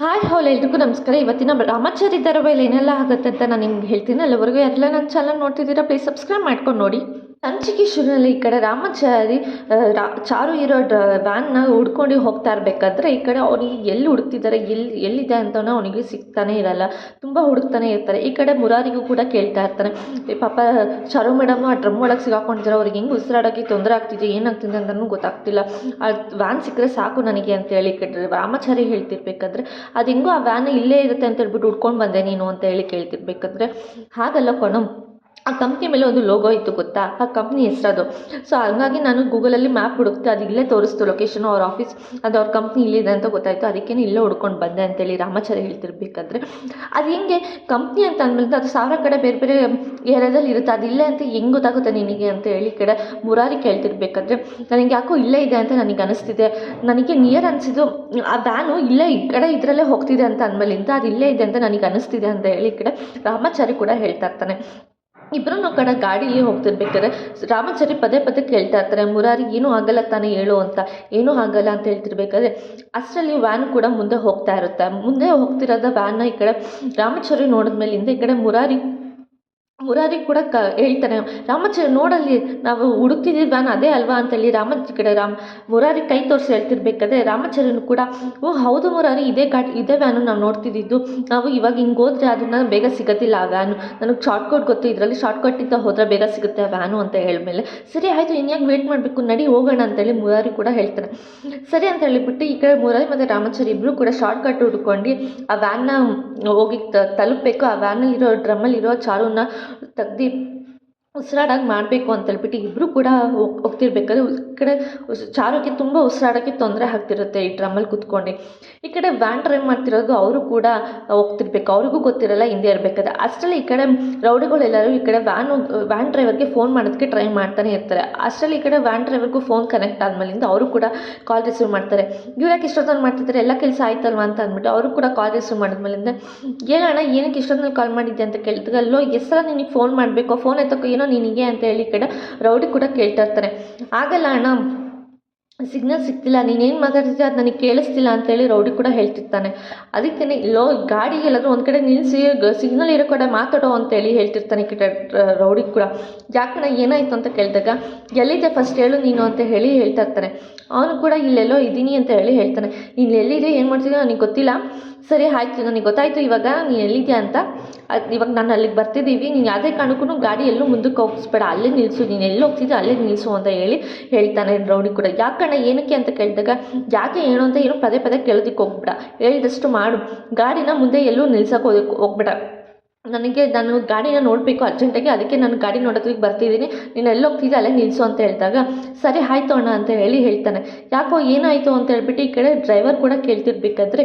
Hi haul, ಎಲ್ರಿಗೂ ನಮಸ್ಕಾರ. ಇವತ್ತಿನ ರಾಮಾಚಾರ್ಯ ಧಾರಾವಾಹಿಯಲ್ಲಿ ಏನೆಲ್ಲ ಆಗುತ್ತೆ ಅಂತ ನಾನು ನಿಮ್ಗೆ ಹೇಳ್ತೀನಿ ಅಲ್ಲಿವರೆಗೂ ಯಾರೆಲ್ಲ ನನ್ನ ಚಾನಲ್ ನೋಡ್ತಿದ್ದೀರಾ ಪ್ಲೀಸ್ ಸಬ್ಸ್ಕ್ರೈಬ್ ಮಾಡ್ಕೊಂಡು ನೋಡಿ. ಸಂಚಿಕೆ ಶುರುವಿನಲ್ಲಿ ಈ ಕಡೆ ರಾಮಾಚಾರಿ ರಾ, ಚಾರು ಇರೋ ಡ, ವ್ಯಾನ್ನ ಹುಡ್ಕೊಂಡು ಹೋಗ್ತಾ ಇರಬೇಕಾದ್ರೆ ಈ ಕಡೆ ಅವ್ರಿಗೆ ಎಲ್ಲಿ ಹುಡುಕ್ತಿದ್ದಾರೆ ಎಲ್ಲಿ ಎಲ್ಲಿದೆ ಅಂತವನ್ನ ಅವನಿಗೆ ಸಿಗ್ತಾನೆ ಇರಲ್ಲ. ತುಂಬ ಹುಡುಕ್ತಾನೆ ಇರ್ತಾರೆ. ಈ ಕಡೆ ಮುರಾರಿಗೂ ಕೂಡ ಕೇಳ್ತಾ ಇರ್ತಾನೆ ಪಾಪ ಚಾರು ಮೇಡಮ್ ಆ ಡ್ರಮ್ ಒಳಗೆ ಸಿಗಾಕೊಂಡಿದ್ದಾರೆ ಅವ್ರಿಗೆ ಹೆಂಗೆ ಉಸಿರಾಡೋಕ್ಕೆ ತೊಂದರೆ ಆಗ್ತಿದೆ ಏನಾಗ್ತಿದೆ ಅಂತಲೂ ಗೊತ್ತಾಗ್ತಿಲ್ಲ. ಆ ವ್ಯಾನ್ ಸಿಕ್ಕರೆ ಸಾಕು ನನಗೆ ಅಂತೇಳಿ ಈ ಕಡೆ ರಾಮಾಚಾರಿ ಹೇಳ್ತಿರ್ಬೇಕಾದ್ರೆ, ಅದು ಹೆಂಗೋ ಆ ವ್ಯಾನ್ ಇಲ್ಲೇ ಇರುತ್ತೆ ಅಂತ ಹೇಳ್ಬಿಟ್ಟು ಹುಡ್ಕೊಂಡು ಬಂದೆ ನೀನು ಅಂತ ಹೇಳಿ ಕೇಳ್ತಿರ್ಬೇಕಾದ್ರೆ, ಹಾಗಲ್ಲ ಕೊಣೋ ಆ ಕಂಪ್ನಿ ಮೇಲೆ ಒಂದು ಲೋಗೋ ಇತ್ತು ಗೊತ್ತಾ? ಆ ಕಂಪ್ನಿ ಹೆಸರದು. ಸೊ ಹಂಗಾಗಿ ನಾನು ಗೂಗಲಲ್ಲಿ ಮ್ಯಾಪ್ ಹುಡುಕ್ತೆ ಅದು ಇಲ್ಲೇ ತೋರಿಸ್ತು ಲೊಕೇಶನು ಅವ್ರ ಆಫೀಸ್ ಅದು ಅವ್ರ ಕಂಪ್ನಿ ಇಲ್ಲಿದೆ ಅಂತ ಗೊತ್ತಾಯಿತು. ಅದಕ್ಕೇ ಇಲ್ಲೇ ಹುಡ್ಕೊಂಡು ಬಂದೆ ಅಂತೇಳಿ ರಾಮಾಚಾರ್ಯ ಹೇಳ್ತಿರ್ಬೇಕಾದ್ರೆ. ಅದು ಹೆಂಗೆ? ಕಂಪ್ನಿ ಅಂತ ಅಂದ್ಮೇಲೆ ಅದು ಸಾವಿರ ಕಡೆ ಬೇರೆ ಬೇರೆ ಏರಿಯಾದಲ್ಲಿ ಇರುತ್ತೆ. ಅದು ಇಲ್ಲೇ ಅಂತ ಹೆಂಗೆ ಗೊತ್ತಾಗುತ್ತೆ ನಿನಗೆ ಅಂತ ಹೇಳಿ ಕಡೆ ಮುರಾರಿ ಕೇಳ್ತಿರ್ಬೇಕಾದ್ರೆ. ನನಗೆ ಯಾಕೋ ಇಲ್ಲೇ ಇದೆ ಅಂತ ನನಗೆ ಅನಿಸ್ತಿದೆ. ನನಗೆ ನಿಯರ್ ಅನಿಸಿದ್ದು, ಆ ವ್ಯಾನು ಇಲ್ಲೇ ಈ ಕಡೆ ಇದರಲ್ಲೇ ಹೋಗ್ತಿದೆ ಅಂತ ಅಂದಮೇಲಿಂದ ಅದು ಇಲ್ಲೇ ಇದೆ ಅಂತ ನನಗೆ ಅನಿಸ್ತಿದೆ ಅಂತ ಹೇಳಿ ಈ ಕಡೆ ರಾಮಾಚಾರಿ ಕೂಡ ಹೇಳ್ತಾ ಇರ್ತಾನೆ. ಇಬ್ಬರೂ ಕಡೆ ಗಾಡೀಲಿ ಹೋಗ್ತಿರ್ಬೇಕಾದ್ರೆ ರಾಮಾಚಾರಿ ಪದೇ ಪದೇ ಕೇಳ್ತಾ ಇರ್ತಾರೆ, ಮುರಾರಿ ಏನೂ ಆಗಲ್ಲ ತಾನೇ ಹೇಳು ಅಂತ. ಏನೂ ಆಗಲ್ಲ ಅಂತ ಹೇಳ್ತಿರ್ಬೇಕಾದ್ರೆ ಅಷ್ಟರಲ್ಲಿ ವ್ಯಾನ್ ಕೂಡ ಮುಂದೆ ಹೋಗ್ತಾ ಇರುತ್ತೆ. ಮುಂದೆ ಹೋಗ್ತಿರೋದ ವ್ಯಾನ್ನ ಈ ಕಡೆ ರಾಮಾಚಾರಿ ನೋಡಿದ್ಮೇಲಿಂದ ಈ ಕಡೆ ಮುರಾರಿ ಮುರಾರಿ ಕೂಡ ಕ ಹೇಳ್ತಾನೆ ರಾಮಚಂದ್ರ ನೋಡಲ್ಲಿ, ನಾವು ಹುಡುಕ್ತಿದ್ದೀವಿ ವ್ಯಾನ್ ಅದೇ ಅಲ್ವಾ? ಅಂತೇಳಿ ರಾಮ ಈ ಕಡೆ ರಾಮ್, ಮುರಾರಿ ಕೈ ತೋರಿಸಿ ಹೇಳ್ತಿರ್ಬೇಕಾದ್ರೆ ರಾಮಚಂದ್ರನು ಕೂಡ, ಓ, ಹೌದು ಮುರಾರಿ, ಇದೇ ಗಾಡಿ ಇದೇ ವ್ಯಾನು ನಾವು ನೋಡ್ತಿದ್ದಿದ್ದು ನಾವು ಇವಾಗ ಹಿಂಗೆ ಹೋದ್ರೆ ಅದನ್ನು ಬೇಗ ಸಿಗೋದಿಲ್ಲ ಆ ವ್ಯಾನು. ನನಗೆ ಶಾರ್ಟ್ಕಟ್ ಗೊತ್ತು, ಇದರಲ್ಲಿ ಶಾರ್ಟ್ಕಟ್ಟಿಂದ ಹೋದರೆ ಬೇಗ ಸಿಗುತ್ತೆ ಆ ವ್ಯಾನು, ಅಂತ ಹೇಳಿದ್ಮೇಲೆ ಸರಿ, ಆಯಿತು, ಇನ್ಯಾಕೆ ವೇಟ್ ಮಾಡಬೇಕು? ನಡಿ ಹೋಗೋಣ, ಅಂತೇಳಿ ಮುರಾರಿ ಕೂಡ ಹೇಳ್ತಾರೆ ಸರಿ ಅಂತ ಹೇಳಿಬಿಟ್ಟು ಈ ಕಡೆ ಮುರಾರಿ ಮತ್ತು ರಾಮಚಂದ್ರ ಇಬ್ಬರು ಕೂಡ ಶಾರ್ಟ್ಕಟ್ ಹುಡ್ಕೊಂಡು ಆ ವ್ಯಾನ್ನ ಹೋಗಿ ತಲುಪಬೇಕು. ಆ ವ್ಯಾನಲ್ಲಿರೋ ಡ್ರಮ್ಮಲ್ಲಿರೋ ಚಾರುನ ತೆಗ್ದು ಉಸಿರಾಡಾಗ ಮಾಡಬೇಕು ಅಂತ ಹೇಳ್ಬಿಟ್ಟು ಇಬ್ಬರು ಕೂಡ ಹೋಗ್, ಹೋಗ್ತಿರ್ಬೇಕಾದ್ರೆ ಈ ಕಡೆ ಚಾರೋಕೆ ತುಂಬ ಉಸಿರಾಡೋಕ್ಕೆ ತೊಂದರೆ ಆಗ್ತಿರುತ್ತೆ ಈ ಡ್ರಮ್ಮಲ್ಲಿ ಕುತ್ಕೊಂಡು. ಈ ಕಡೆ ವ್ಯಾನ್ ಡ್ರೈವ್ ಮಾಡ್ತಿರೋದು ಅವರು ಕೂಡ ಹೋಗ್ತಿರ್ಬೇಕು. ಅವ್ರಿಗೂ ಗೊತ್ತಿರಲ್ಲ, ಹಿಂದೆ ಇರಬೇಕಾದ್ರೆ. ಅಷ್ಟರಲ್ಲಿ ಈ ಕಡೆ ರೌಡಿಗಳೆಲ್ಲರೂ ಈ ಕಡೆ ವ್ಯಾನು ವ್ಯಾನ್ ಡ್ರೈವರ್ಗೆ ಫೋನ್ ಮಾಡೋದಕ್ಕೆ ಟ್ರೈ ಮಾಡ್ತಾನೆ ಇರ್ತಾರೆ. ಅಷ್ಟರಲ್ಲಿ ಈ ಕಡೆ ವ್ಯಾನ್ ಡ್ರೈವರ್ಗೂ ಫೋನ್ ಕನೆಕ್ಟ್ ಆದಮೇಲಿಂದ ಅವರು ಕೂಡ ಕಾಲ್ ರಿಸೀವ್ ಮಾಡ್ತಾರೆ. ಇವ್ರು ಯಾಕೆ ಇಷ್ಟೊತ್ತಲ್ಲಿ ಮಾಡ್ತಿದ್ದಾರೆ? ಎಲ್ಲ ಕೆಲಸ ಆಯ್ತಲ್ವಾ ಅಂತ ಅಂದ್ಬಿಟ್ಟು ಅವರು ಕೂಡ ಕಾಲ್ ರಿಸೀವ್ ಮಾಡಿದ್ಮೇಲಿಂದ, ಏನಣ್ಣ, ಏನಕ್ಕೆ ಇಷ್ಟೊತ್ತಲ್ಲಿ ಕಾಲ್ ಮಾಡಿದ್ದೆ ಅಂತ ಕೇಳಿದಾಗ ಅಲ್ಲೋ ಎಷ್ಟು ನಿನಗೆ ಫೋನ್ ಮಾಡಬೇಕು? ಫೋನ್ ಎತ್ತಕ್ಕೋ ಏನೋ ನಿನಗೆ ಅಂತ ಹೇಳಿ ಕಡೆ ರೌಡಿ ಕೂಡ ಕೇಳ್ತಾ ಇರ್ತಾರೆ. ಆಗಲ್ಲ ಅಣ್ಣ ಸಿಗ್ನಲ್ ಸಿಗ್ತಿಲ್ಲ ನೀನೇನು ಮಾತಾಡ್ತಿದ್ದೆ ಅದು ನನಗೆ ಕೇಳಿಸ್ತಿಲ್ಲ ಅಂತೇಳಿ ರೌಡಿ ಕೂಡ ಹೇಳ್ತಿರ್ತಾನೆ. ಅದಕ್ಕೇ ಲೋ ಗಾಡಿ ಎಲ್ಲಾದರೂ ಒಂದು ಕಡೆ ನಿಲ್ಲಿಸಿ ಸಿಗ್ನಲ್ ಇರೋ ಕಡೆ ಮಾತಾಡೋ ಅಂತೇಳಿ ಹೇಳ್ತಿರ್ತಾನೆ ಕಿಟ ರೌಡಿ ಕೂಡ. ಯಾಕಣ್ಣ, ಏನಾಯಿತು? ಅಂತ ಕೇಳಿದಾಗ ಎಲ್ಲಿದೆ ಫಸ್ಟ್ ಹೇಳು ನೀನು ಅಂತ ಹೇಳಿ ಹೇಳ್ತಾ ಇರ್ತಾನೆ. ಅವನು ಕೂಡ ಇಲ್ಲೆಲ್ಲೋ ಇದ್ದೀನಿ ಅಂತ ಹೇಳಿ ಹೇಳ್ತಾನೆ. ನೀನು ಎಲ್ಲಿದೆ ಏನು ಮಾಡ್ತಿದ್ಯೋ? ನನಗೆ ಗೊತ್ತಿಲ್ಲ. ಸರಿ, ಆಯಿತು ನನಗೆ ಗೊತ್ತಾಯಿತು. ಇವಾಗ ನೀನು ಎಲ್ಲಿದ್ಯಾ ಅಂತ. ಇವಾಗ ನಾನು ಅಲ್ಲಿಗೆ ಬರ್ತಿದ್ದೀವಿ. ನೀನು ಯಾವುದೇ ಕಾರಣಕ್ಕೂ ಗಾಡಿ ಎಲ್ಲೂ ಮುಂದಕ್ಕೆ ಹೋಗಿಸ್ಬೇಡ. ಅಲ್ಲೇ ನಿಲ್ಲಿಸು ನೀನು ಎಲ್ಲಿ ಹೋಗ್ತಿದ್ದೆ ಅಲ್ಲೇ ನಿಲ್ಲಿಸು ಅಂತ ಹೇಳಿ ಹೇಳ್ತಾನೆ ರೌಡಿ ಕೂಡ. ಯಾಕಣ್ಣ ಏನಕ್ಕೆ ಅಂತ ಕೇಳಿದಾಗ, ಯಾಕೆ ಏನು ಅಂತ ಏನು ಪದೇ ಪದೇ ಕೇಳೋದಕ್ಕೆ ಹೋಗ್ಬೇಡ. ಹೇಳಿದಷ್ಟು ಮಾಡು. ಗಾಡಿನ ಮುಂದೆ ಎಲ್ಲೂ ನಿಲ್ಸೋಕೆ ಹೋಗಿ ಹೋಗ್ಬೇಡ. ನನಗೆ ನಾನು ಗಾಡಿನ ನೋಡಬೇಕು ಅರ್ಜೆಂಟಾಗಿ, ಅದಕ್ಕೆ ನಾನು ಗಾಡಿ ನೋಡೋದಕ್ಕೆ ಬರ್ತಿದ್ದೀನಿ. ನೀನು ಎಲ್ಲಿ ಹೋಗ್ತಿದ್ದೆ ಅಲ್ಲೇ ನಿಲ್ಲಿಸು ಅಂತ ಹೇಳಿದಾಗ, ಸರಿ ಆಯಿತು ಅಣ್ಣ ಅಂತ ಹೇಳಿ ಹೇಳ್ತಾನೆ. ಯಾಕೋ ಏನಾಯಿತು ಅಂತ ಹೇಳ್ಬಿಟ್ಟು ಈ ಕಡೆ ಡ್ರೈವರ್ ಕೂಡ ಕೇಳ್ತಿರ್ಬೇಕಾದ್ರೆ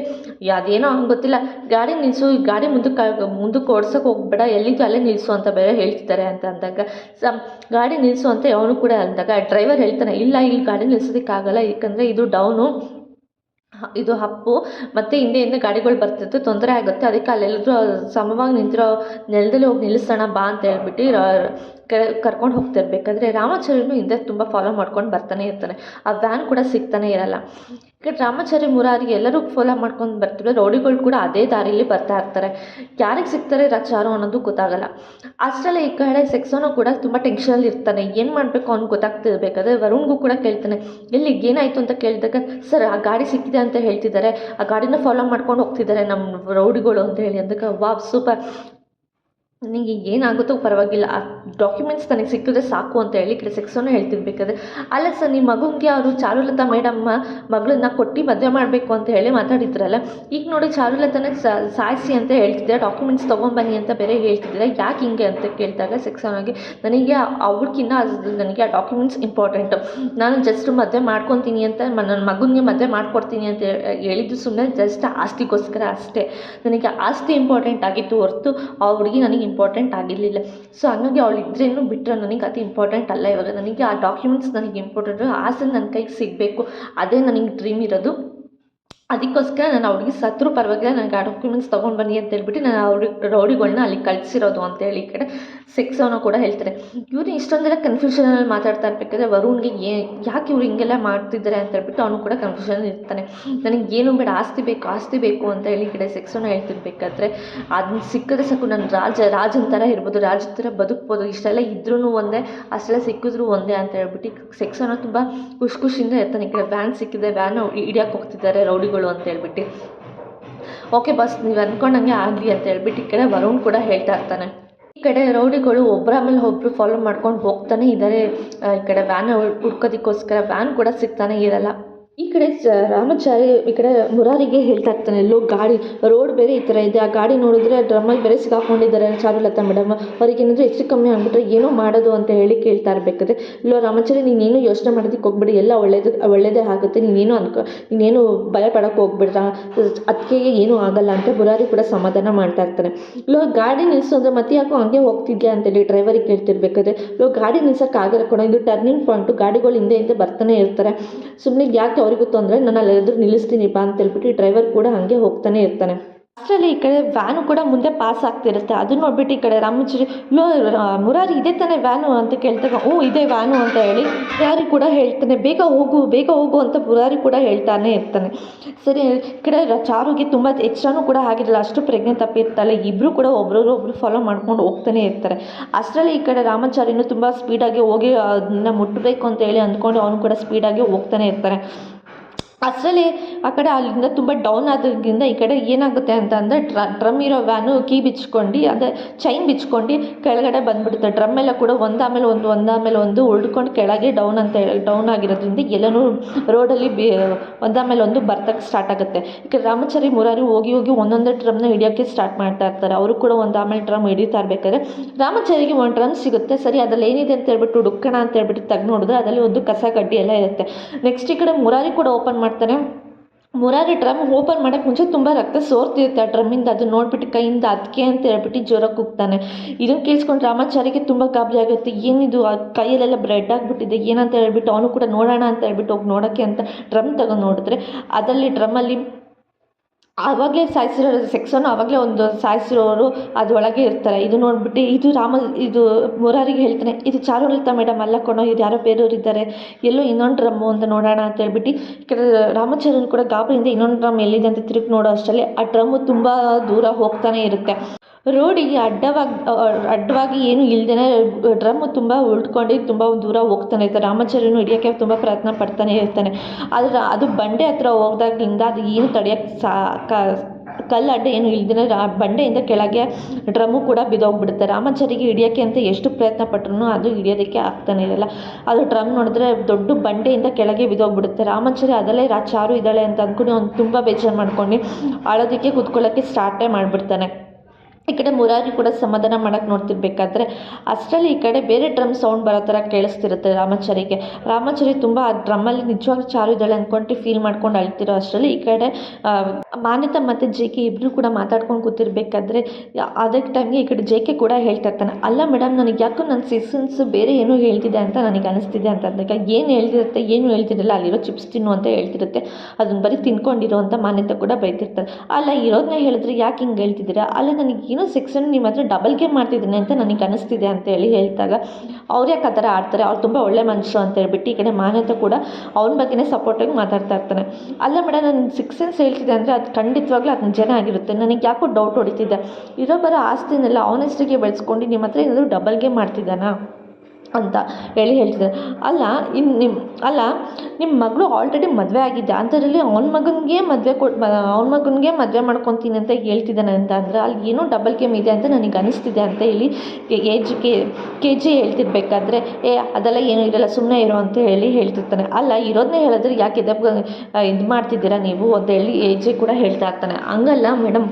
ಅದೇನೋ ಹಂಗೆ ಗೊತ್ತಿಲ್ಲ. ಗಾಡಿ ನಿಲ್ಲಿಸು ಗಾಡಿ ಮುಂದಕ್ಕೆ ಮುಂದಕ್ಕೆ ಓಡ್ಸೋಕೆ ಹೋಗ್ಬೇಡ ಎಲ್ಲಿದ್ದು ಅಲ್ಲೇ ನಿಲ್ಲಿಸು ಅಂತ ಬೇರೆ ಹೇಳ್ತಿದ್ದಾರೆ ಅಂತ ಅಂದಾಗ, ಸ, ಗಾಡಿ ನಿಲ್ಲಿಸು ಅಂತ ಅವನು ಕೂಡ ಅಂದಾಗ, ಡ್ರೈವರ್ ಹೇಳ್ತಾನೆ, ಇಲ್ಲ, ಇಲ್ಲಿ ಗಾಡಿ ನಿಲ್ಸೋದಕ್ಕಾಗಲ್ಲ ಏಕೆಂದರೆ ಇದು ಡೌನು. ಇದು ಹಪ್ಪು, ಮತ್ತು ಹಿಂದೆಯಿಂದ ಗಾಡಿಗಳು ಬರ್ತಿತ್ತು, ತೊಂದರೆ ಆಗುತ್ತೆ. ಅದಕ್ಕೆ ಅಲ್ಲೆಲ್ಲರೂ ಸಮವಾಗಿ ನಿಂತಿರೋ ನೆಲದಲ್ಲಿ ಹೋಗಿ ನಿಲ್ಲಿಸೋಣ ಬಾ ಅಂತ ಹೇಳ್ಬಿಟ್ಟು ಕರ್ಕೊಂಡು ಹೋಗ್ತಿರ್ಬೇಕಾದ್ರೆ ರಾಮಾಚಾರ್ಯನು ಹಿಂದೆ ತುಂಬ ಫಾಲೋ ಮಾಡ್ಕೊಂಡು ಬರ್ತಾನೆ ಇರ್ತಾನೆ. ಆ ವ್ಯಾನ್ ಕೂಡ ಸಿಗ್ತಾನೆ ಇರಲ್ಲ. ಈಗ ರಾಮಾಚಾರ್ಯ ರಾಮಾಚಾರಿ ಮುರಾರಿ ಎಲ್ಲರೂ ಫಾಲೋ ಮಾಡ್ಕೊಂಡು ಬರ್ತಿದ್ರೆ ರೌಡಿಗಳು ಕೂಡ ಅದೇ ದಾರಿಲಿ ಬರ್ತಾ ಇರ್ತಾರೆ. ಯಾರಿಗೆ ಸಿಗ್ತಾರೆ ರಚಾರೋ ಅನ್ನೋದು ಗೊತ್ತಾಗಲ್ಲ. ಅಷ್ಟರಲ್ಲೇ ಈ ಕಡೆ ಸೆಕ್ಸೋನು ಕೂಡ ತುಂಬ ಟೆನ್ಷನಲ್ಲಿ ಇರ್ತಾನೆ. ಏನು ಮಾಡಬೇಕು ಅವ್ನು ಗೊತ್ತಾಗ್ತಿರ್ಬೇಕಾದ್ರೆ ವರುಣ್ಗೂ ಕೂಡ ಕೇಳ್ತಾನೆ. ಎಲ್ಲಿ ಏನಾಯಿತು ಅಂತ ಕೇಳಿದಾಗ, ಸರ್, ಆ ಗಾಡಿ ಸಿಕ್ಕಿದೆ ಅಂತ ಹೇಳ್ತಿದ್ದಾರೆ. ಆ ಗಾಡಿನ ಫಾಲೋ ಮಾಡ್ಕೊಂಡು ಹೋಗ್ತಿದ್ದಾರೆ ನಮ್ಮ ರೌಡಿಗಳು ಅಂತ ಹೇಳಿ ಅಂದಾಗ ವಾ ಸೂಪರ್. ನನಗೆ ಏನಾಗುತ್ತೋ ಪರವಾಗಿಲ್ಲ. ಆ ಡಾಕ್ಯುಮೆಂಟ್ಸ್ ನನಗೆ ಸಿಕ್ಕಿದ್ರೆ ಸಾಕು ಅಂತ ಹೇಳಿ ಕಡೆ ಸೆಕ್ಸೋನು ಹೇಳ್ತಿರ್ಬೇಕಾದ್ರೆ ಅಲ್ಲ ಸರ್ ನಿಮ್ಮ ಮಗುಂಗೆ ಅವರು ಚಾರುಲತಾ ಮೇಡಮ್ಮ ಮಗಳನ್ನ ಕೊಟ್ಟು ಮದುವೆ ಮಾಡಬೇಕು ಅಂತ ಹೇಳಿ ಮಾತಾಡಿದ್ರಲ್ಲ, ಈಗ ನೋಡಿ ಚಾರುಲತನ ಸಾಯಿಸಿ ಅಂತ ಹೇಳ್ತಿದ್ದೆ ಡಾಕ್ಯುಮೆಂಟ್ಸ್ ತೊಗೊಂಬನ್ನಿ ಅಂತ ಬೇರೆ ಹೇಳ್ತಿದ್ದೆ ಯಾಕೆ ಹಿಂಗೆ ಅಂತ ಕೇಳಿದಾಗ ಸೆಕ್ಸೋನಾಗಿ ನನಗೆ ಅವ್ರಿಗಿನ್ನ ನನಗೆ ಆ ಡಾಕ್ಯುಮೆಂಟ್ಸ್ ಇಂಪಾರ್ಟೆಂಟು ನಾನು ಜಸ್ಟ್ ಮದುವೆ ಮಾಡ್ಕೊತೀನಿ ಅಂತ ನನ್ನ ಮಗನಿಗೆ ಮದುವೆ ಮಾಡ್ಕೊಡ್ತೀನಿ ಅಂತ ಹೇಳಿದ್ದು ಸುಮ್ಮನೆ ಜಸ್ಟ್ ಆಸ್ತಿಗೋಸ್ಕರ ಅಷ್ಟೇ. ನನಗೆ ಆಸ್ತಿ ಇಂಪಾರ್ಟೆಂಟ್ ಆಗಿತ್ತು ಹೊರತು ಆ ಹುಡುಗಿ ನನಗೆ ಇಂಪಾರ್ಟೆಂಟ್ ಆಗಿರಲಿಲ್ಲ. ಸೊ ಹಂಗಾಗಿ ಅವಳು ಇದ್ರೇನು ಬಿಟ್ಟರೆ ನನಗೆ ಅದು ಇಂಪಾರ್ಟೆಂಟ್ ಅಲ್ಲ ಇವಾಗ. ನನಗೆ ಆ ಡಾಕ್ಯುಮೆಂಟ್ಸ್ ನನಗೆ ಇಂಪಾರ್ಟೆಂಟು ಆಸೆ ನನ್ನ ಕೈಗೆ ಸಿಗಬೇಕು. ಅದೇ ನನಗೆ ಡ್ರೀಮ್ ಇರೋದು. ಅದಕ್ಕೋಸ್ಕರ ನಾನು ಅವ್ರಿಗೆ ಸತ್ರು ಪರವಾಗಿಲ್ಲ ನನಗೆ ಆ ಡಾಕ್ಯುಮೆಂಟ್ಸ್ ತೊಗೊಂಡು ಬನ್ನಿ ಅಂತ ಹೇಳ್ಬಿಟ್ಟು ನಾನು ಅವ್ರಿಗೆ ರೌಡಿಗಳನ್ನ ಅಲ್ಲಿ ಕಳಿಸಿರೋದು ಅಂತೇಳಿ ಈ ಕಡೆ ಸೆಕ್ಸ್ ಅವನು ಕೂಡ ಹೇಳ್ತಾರೆ. ಇವ್ರು ಇಷ್ಟೊಂದೆಲ್ಲ ಕನ್ಫ್ಯೂಷನಲ್ಲಿ ಮಾತಾಡ್ತಾ ಇರ್ಬೇಕಾದ್ರೆ ವರುಣ್ಗೆ ಏ, ಯಾಕೆ ಇವ್ರು ಹಿಂಗೆಲ್ಲ ಮಾಡ್ತಿದ್ದಾರೆ ಅಂತ ಹೇಳ್ಬಿಟ್ಟು ಅವನು ಕೂಡ ಕನ್ಫ್ಯೂಷನ್ ಇರ್ತಾನೆ. ನನಗೆ ಏನು ಬೇಡ, ಆಸ್ತಿ ಬೇಕು ಆಸ್ತಿ ಬೇಕು ಅಂತ ಹೇಳಿ ಈ ಕಡೆ ಸೆಕ್ಸನ್ನು ಹೇಳ್ತಿರ್ಬೇಕಾದ್ರೆ ಅದನ್ನ ಸಿಕ್ಕಿದ್ರೆ ಸಾಕು, ನಾನು ರಾಜ, ರಾಜನ ಥರ ಇರ್ಬೋದು ರಾಜನ ಥರ ಬದುಕ್ಬೋದು, ಇಷ್ಟೆಲ್ಲ ಇದ್ರೂ ಒಂದೇ, ಅಷ್ಟೆಲ್ಲ ಸಿಕ್ಕಿದ್ರು ಒಂದೇ ಅಂತ ಹೇಳ್ಬಿಟ್ಟು ಸೆಕ್ಸನ್ನು ತುಂಬ ಖುಷಿ ಖುಷಿಯಿಂದ ಇರ್ತಾನೆ. ಈ ಕಡೆ ವ್ಯಾನ್ ಸಿಕ್ಕಿದೆ ವ್ಯಾನ್ ಹಿಡಿಯೋಕೆ ಹೋಗ್ತಿದ್ದಾರೆ, ರೌಡಿಗಳು ಅಂತ ಹೇಳ್ಬಿಟ್ಟು. ಓಕೆ ಬಸ್ ನೀವು ಅಂದ್ಕೊಂಡಂಗೆ ಆಗಲಿ ಅಂತ ಹೇಳ್ಬಿಟ್ಟು ಈ ಕಡೆ ವರುಣ್ ಕೂಡ ಹೇಳ್ತಾ ಇರ್ತಾನೆ. ಈ ಕಡೆ ರೌಡಿಗಳು ಒಬ್ಬರ ಮೇಲೆ ಒಬ್ಬರು ಫಾಲೋ ಮಾಡ್ಕೊಂಡು ಹೋಗ್ತಾನೆ. ಇದ್ದಾರೆ ಈ ಕಡೆ ವ್ಯಾನ್ ಹುಡ್ಕೋದಕ್ಕೋಸ್ಕರ ವ್ಯಾನ್ ಕೂಡ ಸಿಗ್ತಾನೆ, ಇರಲ್ಲ. ಈ ಕಡೆ ರಾಮಾಚಾರಿ ಈ ಕಡೆ ಮುರಾರಿಗೆ ಹೇಳ್ತಾ ಇರ್ತಾನೆ ಎಲ್ಲೋ ಗಾಡಿ, ರೋಡ್ ಬೇರೆ ಈ ಥರ ಇದೆ, ಆ ಗಾಡಿ ನೋಡಿದ್ರೆ ಡ್ರಮ್ಮಲ್ಲಿ ಬೇರೆ ಸಿಗಾಕೊಂಡಿದ್ದಾರೆ ಚಾರುಲತಾ ಮೇಡಮ್. ಅವ್ರಿಗೆ ಏನಾದರೂ ಹೆಚ್ಚು ಕಮ್ಮಿ ಆಗಿಬಿಟ್ರೆ ಏನೋ ಮಾಡೋದು ಅಂತ ಹೇಳಿ ಕೇಳ್ತಾ ಇರಬೇಕಾದ್ರೆ ಇಲ್ಲೋ ರಾಮಚಾರಿ, ನೀನೇನು ಯೋಚನೆ ಮಾಡೋದಕ್ಕೆ ಹೋಗ್ಬಿಡಿ, ಎಲ್ಲ ಒಳ್ಳೇದು, ಒಳ್ಳೇದೇ ಆಗುತ್ತೆ, ನೀನೇನು ಅನ್ಕೊ, ನೀನೇನು ಭಯ ಪಡೋಕ್ಕೆ ಹೋಗ್ಬಿಡ್ರ ಅದಕ್ಕೆ ಏನೂ ಆಗಲ್ಲ ಅಂತ ಮುರಾರಿ ಕೂಡ ಸಮಾಧಾನ ಮಾಡ್ತಾ ಇರ್ತಾನೆ. ಇಲ್ಲೋ ಗಾಡಿ ನಿಲ್ಲಿಸು ಅಂದರೆ ಮತ್ತೆ ಯಾಕೋ ಹಂಗೆ ಹೋಗ್ತಿದ್ಯಾ? ಅಂತೇಳಿ ಡ್ರೈವರಿಗೆ ಕೇಳ್ತಿರ್ಬೇಕಾದ್ರೆ ಇಲ್ಲೋ ಗಾಡಿ ನಿಲ್ಸೋಕ್ಕಾಗಲ್ಲ ಕೊಡೋ ಇದು ಟರ್ನಿಂಗ್ ಪಾಯಿಂಟು ಗಾಡಿಗಳು ಹಿಂದೆ ಹಿಂದೆ ಬರ್ತಾನೆ ಇರ್ತಾರೆ. ಸುಮ್ಮನೆ ಯಾಕೆ ಅವರಿಗೂ ತೊಂದರೆ ನಾನು ಅಲ್ಲಿ ಎದುರು ನಿಲ್ಲಿಸ್ತೀನಿ ಬಾ ಅಂತ ಹೇಳ್ಬಿಟ್ಟು ಡ್ರೈವರ್ ಕೂಡ ಹಾಗೆ ಹೋಗ್ತಾನೆ ಇರ್ತಾನೆ. ಅಷ್ಟರಲ್ಲಿ ಈ ಕಡೆ ವ್ಯಾನು ಕೂಡ ಮುಂದೆ ಪಾಸ್ ಆಗ್ತಿರುತ್ತೆ. ಅದನ್ನ ನೋಡ್ಬಿಟ್ಟು ಈ ಕಡೆ ರಾಮಚೂರಿ, ಲೋ ಮುರಾರಿ ಇದೆ ತಾನೇ ವ್ಯಾನು ಅಂತ ಕೇಳ್ತಾಗ ಓ ಇದೆ ವ್ಯಾನು ಅಂತ ಹೇಳಿ ಮುರಾರಿ ಕೂಡ ಹೇಳ್ತಾನೆ. ಬೇಗ ಹೋಗು ಬೇಗ ಹೋಗು ಅಂತ ಮುರಾರಿ ಕೂಡ ಹೇಳ್ತಾನೆ ಇರ್ತಾನೆ. ಸರಿ, ಈ ಕಡೆ ಚಾರುಗೆ ತುಂಬ ಎಚ್ಚರನೂ ಕೂಡ ಆಗಿರಲ್ಲ. ಅಷ್ಟು ಪ್ರಜ್ಞೆ ತಪ್ಪಿರ್ತಾಳೆ ಇಬ್ಬರು ಕೂಡ ಒಬ್ಬರೊಬ್ಬರು ಒಬ್ರು ಫಾಲೋ ಮಾಡ್ಕೊಂಡು ಹೋಗ್ತಾನೆ ಇರ್ತಾರೆ. ಅಷ್ಟರಲ್ಲಿ ಈ ಕಡೆ ರಾಮಚಾರಿನೂ ತುಂಬ ಸ್ಪೀಡಾಗಿ ಹೋಗಿ ಅದನ್ನ ಮುಟ್ಟಬೇಕು ಅಂತ ಹೇಳಿ ಅಂದ್ಕೊಂಡು ಅವನು ಕೂಡ ಸ್ಪೀಡಾಗಿ ಹೋಗ್ತಾನೆ ಇರ್ತಾನೆ. ಅಷ್ಟರಲ್ಲಿ ಆ ಕಡೆ ಅಲ್ಲಿಂದ ತುಂಬ ಡೌನ್ ಆದ್ರಿಂದ ಈ ಕಡೆ ಏನಾಗುತ್ತೆ ಅಂತ ಅಂದರೆ ಡ್ರಮ್ ಇರೋ ವ್ಯಾನು ಕೀ ಬಿಚ್ಕೊಂಡು, ಅದೇ ಚೈನ್ ಬಿಚ್ಕೊಂಡು ಕೆಳಗಡೆ ಬಂದುಬಿಡುತ್ತೆ. ಡ್ರಮ್ ಎಲ್ಲ ಕೂಡ ಒಂದಾಮೇಲೆ ಒಂದು ಒಂದಾಮೇಲೆ ಒಂದು ಉಳ್ಕೊಂಡು ಕೆಳಗೆ ಡೌನ್ ಅಂತ ಹೇಳಿ ಡೌನ್ ಆಗಿರೋದ್ರಿಂದ ಎಲ್ಲನೂ ರೋಡಲ್ಲಿ ಬಿ ಒಂದಾಮೇಲೆ ಒಂದು ಬರ್ತಕ್ಕೆ ಸ್ಟಾರ್ಟ್ ಆಗುತ್ತೆ. ಈ ಕಡೆ ರಾಮಚಾರಿ ಮುರಾರಿ ಹೋಗಿ ಹೋಗಿ ಒಂದೊಂದೇ ಡ್ರಮ್ನ ಹಿಡಿಯೋಕ್ಕೆ ಸ್ಟಾರ್ಟ್ ಮಾಡ್ತಾ ಇರ್ತಾರೆ. ಅವರು ಕೂಡ ಒಂದು ಆಮೇಲೆ ಡ್ರಮ್ ಹಿಡಿತಾ ಇರಬೇಕಾದ್ರೆ ರಾಮಚಾರಿಗೆ ಒಂದು ಡ್ರಮ್ ಸಿಗುತ್ತೆ. ಸರಿ, ಅದ್ರಲ್ಲಿ ಏನಿದೆ ಅಂತ ಹೇಳ್ಬಿಟ್ಟು ಹುಡುಕೋಣ ಅಂತ ಹೇಳ್ಬಿಟ್ಟು ತೆಗ್ದು ನೋಡಿದ್ರೆ ಅದರಲ್ಲಿ ಒಂದು ಕಸ ಕಡ್ಡಿ ಎಲ್ಲ ಇರುತ್ತೆ. ನೆಕ್ಸ್ಟ್ ಈ ಕಡೆ ಮುರಾರಿ ಕೂಡ ಓಪನ್ ಮಾಡ್ತಾನೆ. ಮುರಾರಿ ಡ್ರಮ್ ಓಪನ್ ಮಾಡೋಕ್ಕೆ ಮುಂಚೆ ತುಂಬ ರಕ್ತ ಸೋರ್ತಿರುತ್ತೆ ಆ ಡ್ರಮ್ಮಿಂದ, ಅದು ನೋಡ್ಬಿಟ್ಟು ಕೈಯಿಂದ ಅದಕ್ಕೆ ಅಂತ ಹೇಳ್ಬಿಟ್ಟು ಜ್ವರ ಕೂಗ್ತಾನೆ. ಇದನ್ನು ಕೇಳಿಸ್ಕೊಂಡು ರಾಮಾಚಾರಿಗೆ ತುಂಬ ಗಾಬರಿ ಆಗುತ್ತೆ. ಏನಿದು, ಆ ಕೈಯಲ್ಲೆಲ್ಲ ಬ್ರೆಡ್ ಆಗಿಬಿಟ್ಟಿದೆ, ಏನಂತ ಹೇಳ್ಬಿಟ್ಟು ಅವನು ಕೂಡ ನೋಡೋಣ ಅಂತ ಹೇಳ್ಬಿಟ್ಟು ಹೋಗಿ ನೋಡೋಕ್ಕೆ ಅಂತ ಡ್ರಮ್ ತಗೊಂಡು ನೋಡಿದ್ರೆ, ಅದರಲ್ಲಿ ಡ್ರಮ್ಮಲ್ಲಿ ಆವಾಗಲೇ ಸಾಯಿಸಿರೋ ಸೆಕ್ಸನ್ನು ಆವಾಗಲೇ ಒಂದು ಸಾಯಿಸಿರೋರು ಅದರೊಳಗೆ ಇರ್ತಾರೆ. ಇದು ನೋಡ್ಬಿಟ್ಟು ಇದು ರಾಮ, ಇದು ಮುರಾರಿಗೆ ಹೇಳ್ತಾನೆ, ಇದು ಚಾರುಲತಾ ಮೇಡಮ್ ಅಲ್ಲ ಕೊಡೋ ಇದು ಯಾರೋ ಬೇರೆಯವ್ರು ಇದ್ದಾರೆ. ಎಲ್ಲೋ ಇನ್ನೊಂದು ಡ್ರಮ್ಮು ಅಂತ ನೋಡೋಣ ಅಂತ ಹೇಳ್ಬಿಟ್ಟು ಈ ಕಡೆ ರಾಮಚಾರ್ಯನು ಕೂಡ ಗಾಬರಿಯಿಂದ ಇನ್ನೊಂದು ಡ್ರಮ್ ಎಲ್ಲಿದೆ ಅಂತ ತಿರುಗಿ ನೋಡೋ ಅಷ್ಟರಲ್ಲಿ ಆ ಡ್ರಮ್ಮು ತುಂಬ ದೂರ ಹೋಗ್ತಾನೆ ಇರುತ್ತೆ. ರೋಡಿಗೆ ಅಡ್ಡವಾಗಿ ಅಡ್ಡವಾಗಿ ಏನು ಇಲ್ದೇ ಡ್ರಮ್ಮು ತುಂಬ ಉಳ್ಕೊಂಡು ತುಂಬ ದೂರ ಹೋಗ್ತಾನೆ ಇರ್ತಾನೆ. ರಾಮಾಚಾರ್ಯನು ಹಿಡಿಯೋಕ್ಕೆ ತುಂಬ ಪ್ರಯತ್ನ ಪಡ್ತಾನೆ ಇರ್ತಾನೆ. ಆದರೆ ಅದು ಬಂಡೆ ಹತ್ರ ಹೋಗ್ದಾಗ್ಲಿಂದ ಅದು ಏನು ತಡೆಯೋಕ್ಕೆ ಸಾ ಕಲ್ಲು ಅಡ್ಡ ಏನು ಇಲ್ದೇ ರಾ, ಬಂಡೆಯಿಂದ ಕೆಳಗೆ ಡ್ರಮ್ಮು ಕೂಡ ಬಿದ್ದೋಗ್ಬಿಡುತ್ತೆ. ರಾಮಾಚಾರಿಗೆ ಹಿಡಿಯೋಕ್ಕೆ ಅಂತ ಎಷ್ಟು ಪ್ರಯತ್ನ ಪಟ್ರು ಅದು ಹಿಡಿಯೋದಕ್ಕೆ ಆಗ್ತಾನೆ ಇರಲ್ಲ. ಅದು ಡ್ರಮ್ ನೋಡಿದ್ರೆ ದೊಡ್ಡ ಬಂಡೆಯಿಂದ ಕೆಳಗೆ ಬಿದ್ದೋಗ್ಬಿಡುತ್ತೆ. ರಾಮಾಚಾರಿ ಅದಲ್ಲೇ ರಾ, ಚಾರು ಇದ್ದಾಳೆ ಅಂತ ಅಂದ್ಕೊಂಡು ಅವ್ನು ತುಂಬ ಬೇಜಾರು ಮಾಡ್ಕೊಂಡು ಅಳೋದಕ್ಕೆ ಕೂತ್ಕೊಳ್ಳೋಕ್ಕೆ ಸ್ಟಾರ್ಟೇ ಮಾಡಿಬಿಡ್ತಾನೆ. ಈ ಕಡೆ ಮುರಾರಿ ಕೂಡ ಸಮಾಧಾನ ಮಾಡೋಕ್ಕೆ ನೋಡ್ತಿರ್ಬೇಕಾದ್ರೆ ಅಷ್ಟರಲ್ಲಿ ಈ ಕಡೆ ಬೇರೆ ಡ್ರಮ್ ಸೌಂಡ್ ಬರೋ ಥರ ಕೇಳಿಸ್ತಿರುತ್ತೆ ರಾಮಾಚಾರಿಗೆ. ರಾಮಾಚಾರಿ ತುಂಬ ಆ ಡ್ರಮ್ಮಲ್ಲಿ ನಿಜವಾಗ್ಲೂ ಚಾರು ಇದ್ದಾಳೆ ಅಂದ್ಕೊಂಡು ಫೀಲ್ ಮಾಡ್ಕೊಂಡು ಅಳ್ತಿರೋ ಅಷ್ಟರಲ್ಲಿ ಈ ಕಡೆ ಮಾನ್ಯತಾ ಮತ್ತು ಜೆ ಕೆ ಇಬ್ಬರು ಕೂಡ ಮಾತಾಡ್ಕೊಂಡು ಕೂತಿರ್ಬೇಕಾದ್ರೆ ಅದಕ್ಕೆ ಟೈಮ್ಗೆ ಈ ಕಡೆ ಜೆ ಕೆ ಕೂಡ ಹೇಳ್ತಾ ಇರ್ತಾನೆ. ಅಲ್ಲ ಮೇಡಮ್ ನನಗೆ ಯಾಕೋ ನನ್ನ ಸಿಸನ್ಸ್ ಬೇರೆ ಏನೋ ಹೇಳ್ತಿದೆ ಅಂತ ನನಗೆ ಅನಿಸ್ತಿದೆ ಅಂತ. ಅಂದಾಗ ಏನು ಹೇಳ್ತಿರುತ್ತೆ, ಏನು ಹೇಳ್ತಿರಲ್ಲ, ಅಲ್ಲಿರೋ ಚಿಪ್ಸ್ ತಿನ್ನು ಅಂತ ಹೇಳ್ತಿರುತ್ತೆ. ಅದನ್ನ ಬರೀ ತಿನ್ಕೊಂಡಿರೋ ಅಂತ ಮಾನ್ಯತೆ ಕೂಡ ಬೈತಿರ್ತಾರೆ ಅಲ್ಲ ಇರೋದನ್ನ ಹೇಳಿದ್ರೆ ಯಾಕೆ ಹಿಂಗೆ ಹೇಳ್ತಿದ್ದೀರಾ? ಅಲ್ಲ, ನನಗೆ ಏನೋ ಅನ್ನು ನಿಮ್ಮ ಹತ್ರ ಡಬಲ್ ಗೇಮ್ ಮಾಡ್ತಿದ್ದೀನಿ ಅಂತ ನನಗೆ ಅನಿಸ್ತಿದೆ ಅಂತ ಹೇಳಿ ಹೇಳ್ದಾಗ ಅವ್ರು ಯಾಕೆ ಆ ಥರ ಆಡ್ತಾರೆ? ಅವ್ರು ತುಂಬ ಒಳ್ಳೆ ಮನುಷ್ಯರು ಅಂತ ಹೇಳ್ಬಿಟ್ಟು ಈ ಕಡೆ ಮಾನ್ಯತೆ ಕೂಡ ಅವನ ಬಗ್ಗೆನೇ ಸಪೋರ್ಟಾಗಿ ಮಾತಾಡ್ತಾ ಇರ್ತಾನೆ. ಅಲ್ಲ ಮೇಡಮ್ ನಾನು ಸಿಕ್ಸ್ ಸೆನ್ಸ್ ಹೇಳ್ತಿದ್ದೆ ಅಂದರೆ ಅದು ಖಂಡಿತವಾಗ್ಲೂ ಅದು ಜನ ಆಗಿರುತ್ತೆ. ನನಗೆ ಯಾಕೋ ಡೌಟ್ ಹೊಡಿತಿದ್ದೆ ಇರೋ ಬರೋ ಆಸ್ತಿನೆಲ್ಲ ಅವನ ಹೆಸರಿಗೆ ಬೆಳೆಸ್ಕೊಂಡು ನಿಮ್ಮ ಹತ್ರ ಏನಾದರೂ ಡಬಲ್ ಗೇಮ್ ಮಾಡ್ತಿದ್ದಾನಾ? ಅಂತ ಹೇಳಿ ಹೇಳ್ತಿದ್ದಾರೆ. ಅಲ್ಲ ಇನ್ನು ನಿಮ್ಮ ಅಲ್ಲ ನಿಮ್ಮ ಮಗಳು ಆಲ್ರೆಡಿ ಮದುವೆ ಆಗಿದೆ. ಅಂಥದ್ರಲ್ಲಿ ಅವ್ನ ಮಗನಿಗೆ ಮದುವೆ ಕೊಟ್ಟು ಅವ್ನ ಮಗನಿಗೆ ಮದುವೆ ಮಾಡ್ಕೊತೀನಿ ಅಂತ ಹೇಳ್ತಿದ್ದಾನೆ ಅಂತ ಅಂದರೆ ಅಲ್ಲಿ ಏನೋ ಡಬಲ್ ಗೇಮ್ ಇದೆ ಅಂತ ನನಗೆ ಅನಿಸ್ತಿದೆ ಅಂತ ಹೇಳಿ ಏಜ್ ಕೆ ಕೆ ಜಿ ಹೇಳ್ತಿರ್ಬೇಕಾದ್ರೆ, ಏ, ಅದೆಲ್ಲ ಏನೂ ಇರಲ್ಲ ಸುಮ್ಮನೆ ಇರೋ ಅಂತ ಹೇಳಿ ಹೇಳ್ತಿರ್ತಾನೆ. ಅಲ್ಲ ಇರೋದನ್ನೇ ಹೇಳಿದ್ರೆ ಯಾಕೆ ಇದು ಇದು ಮಾಡ್ತಿದ್ದೀರಾ ನೀವು ಅಂತ ಹೇಳಿ ಎ ಜೆ ಕೂಡ ಹೇಳ್ತಾ ಇರ್ತಾನೆ. ಹಂಗಲ್ಲ ಮೇಡಮ್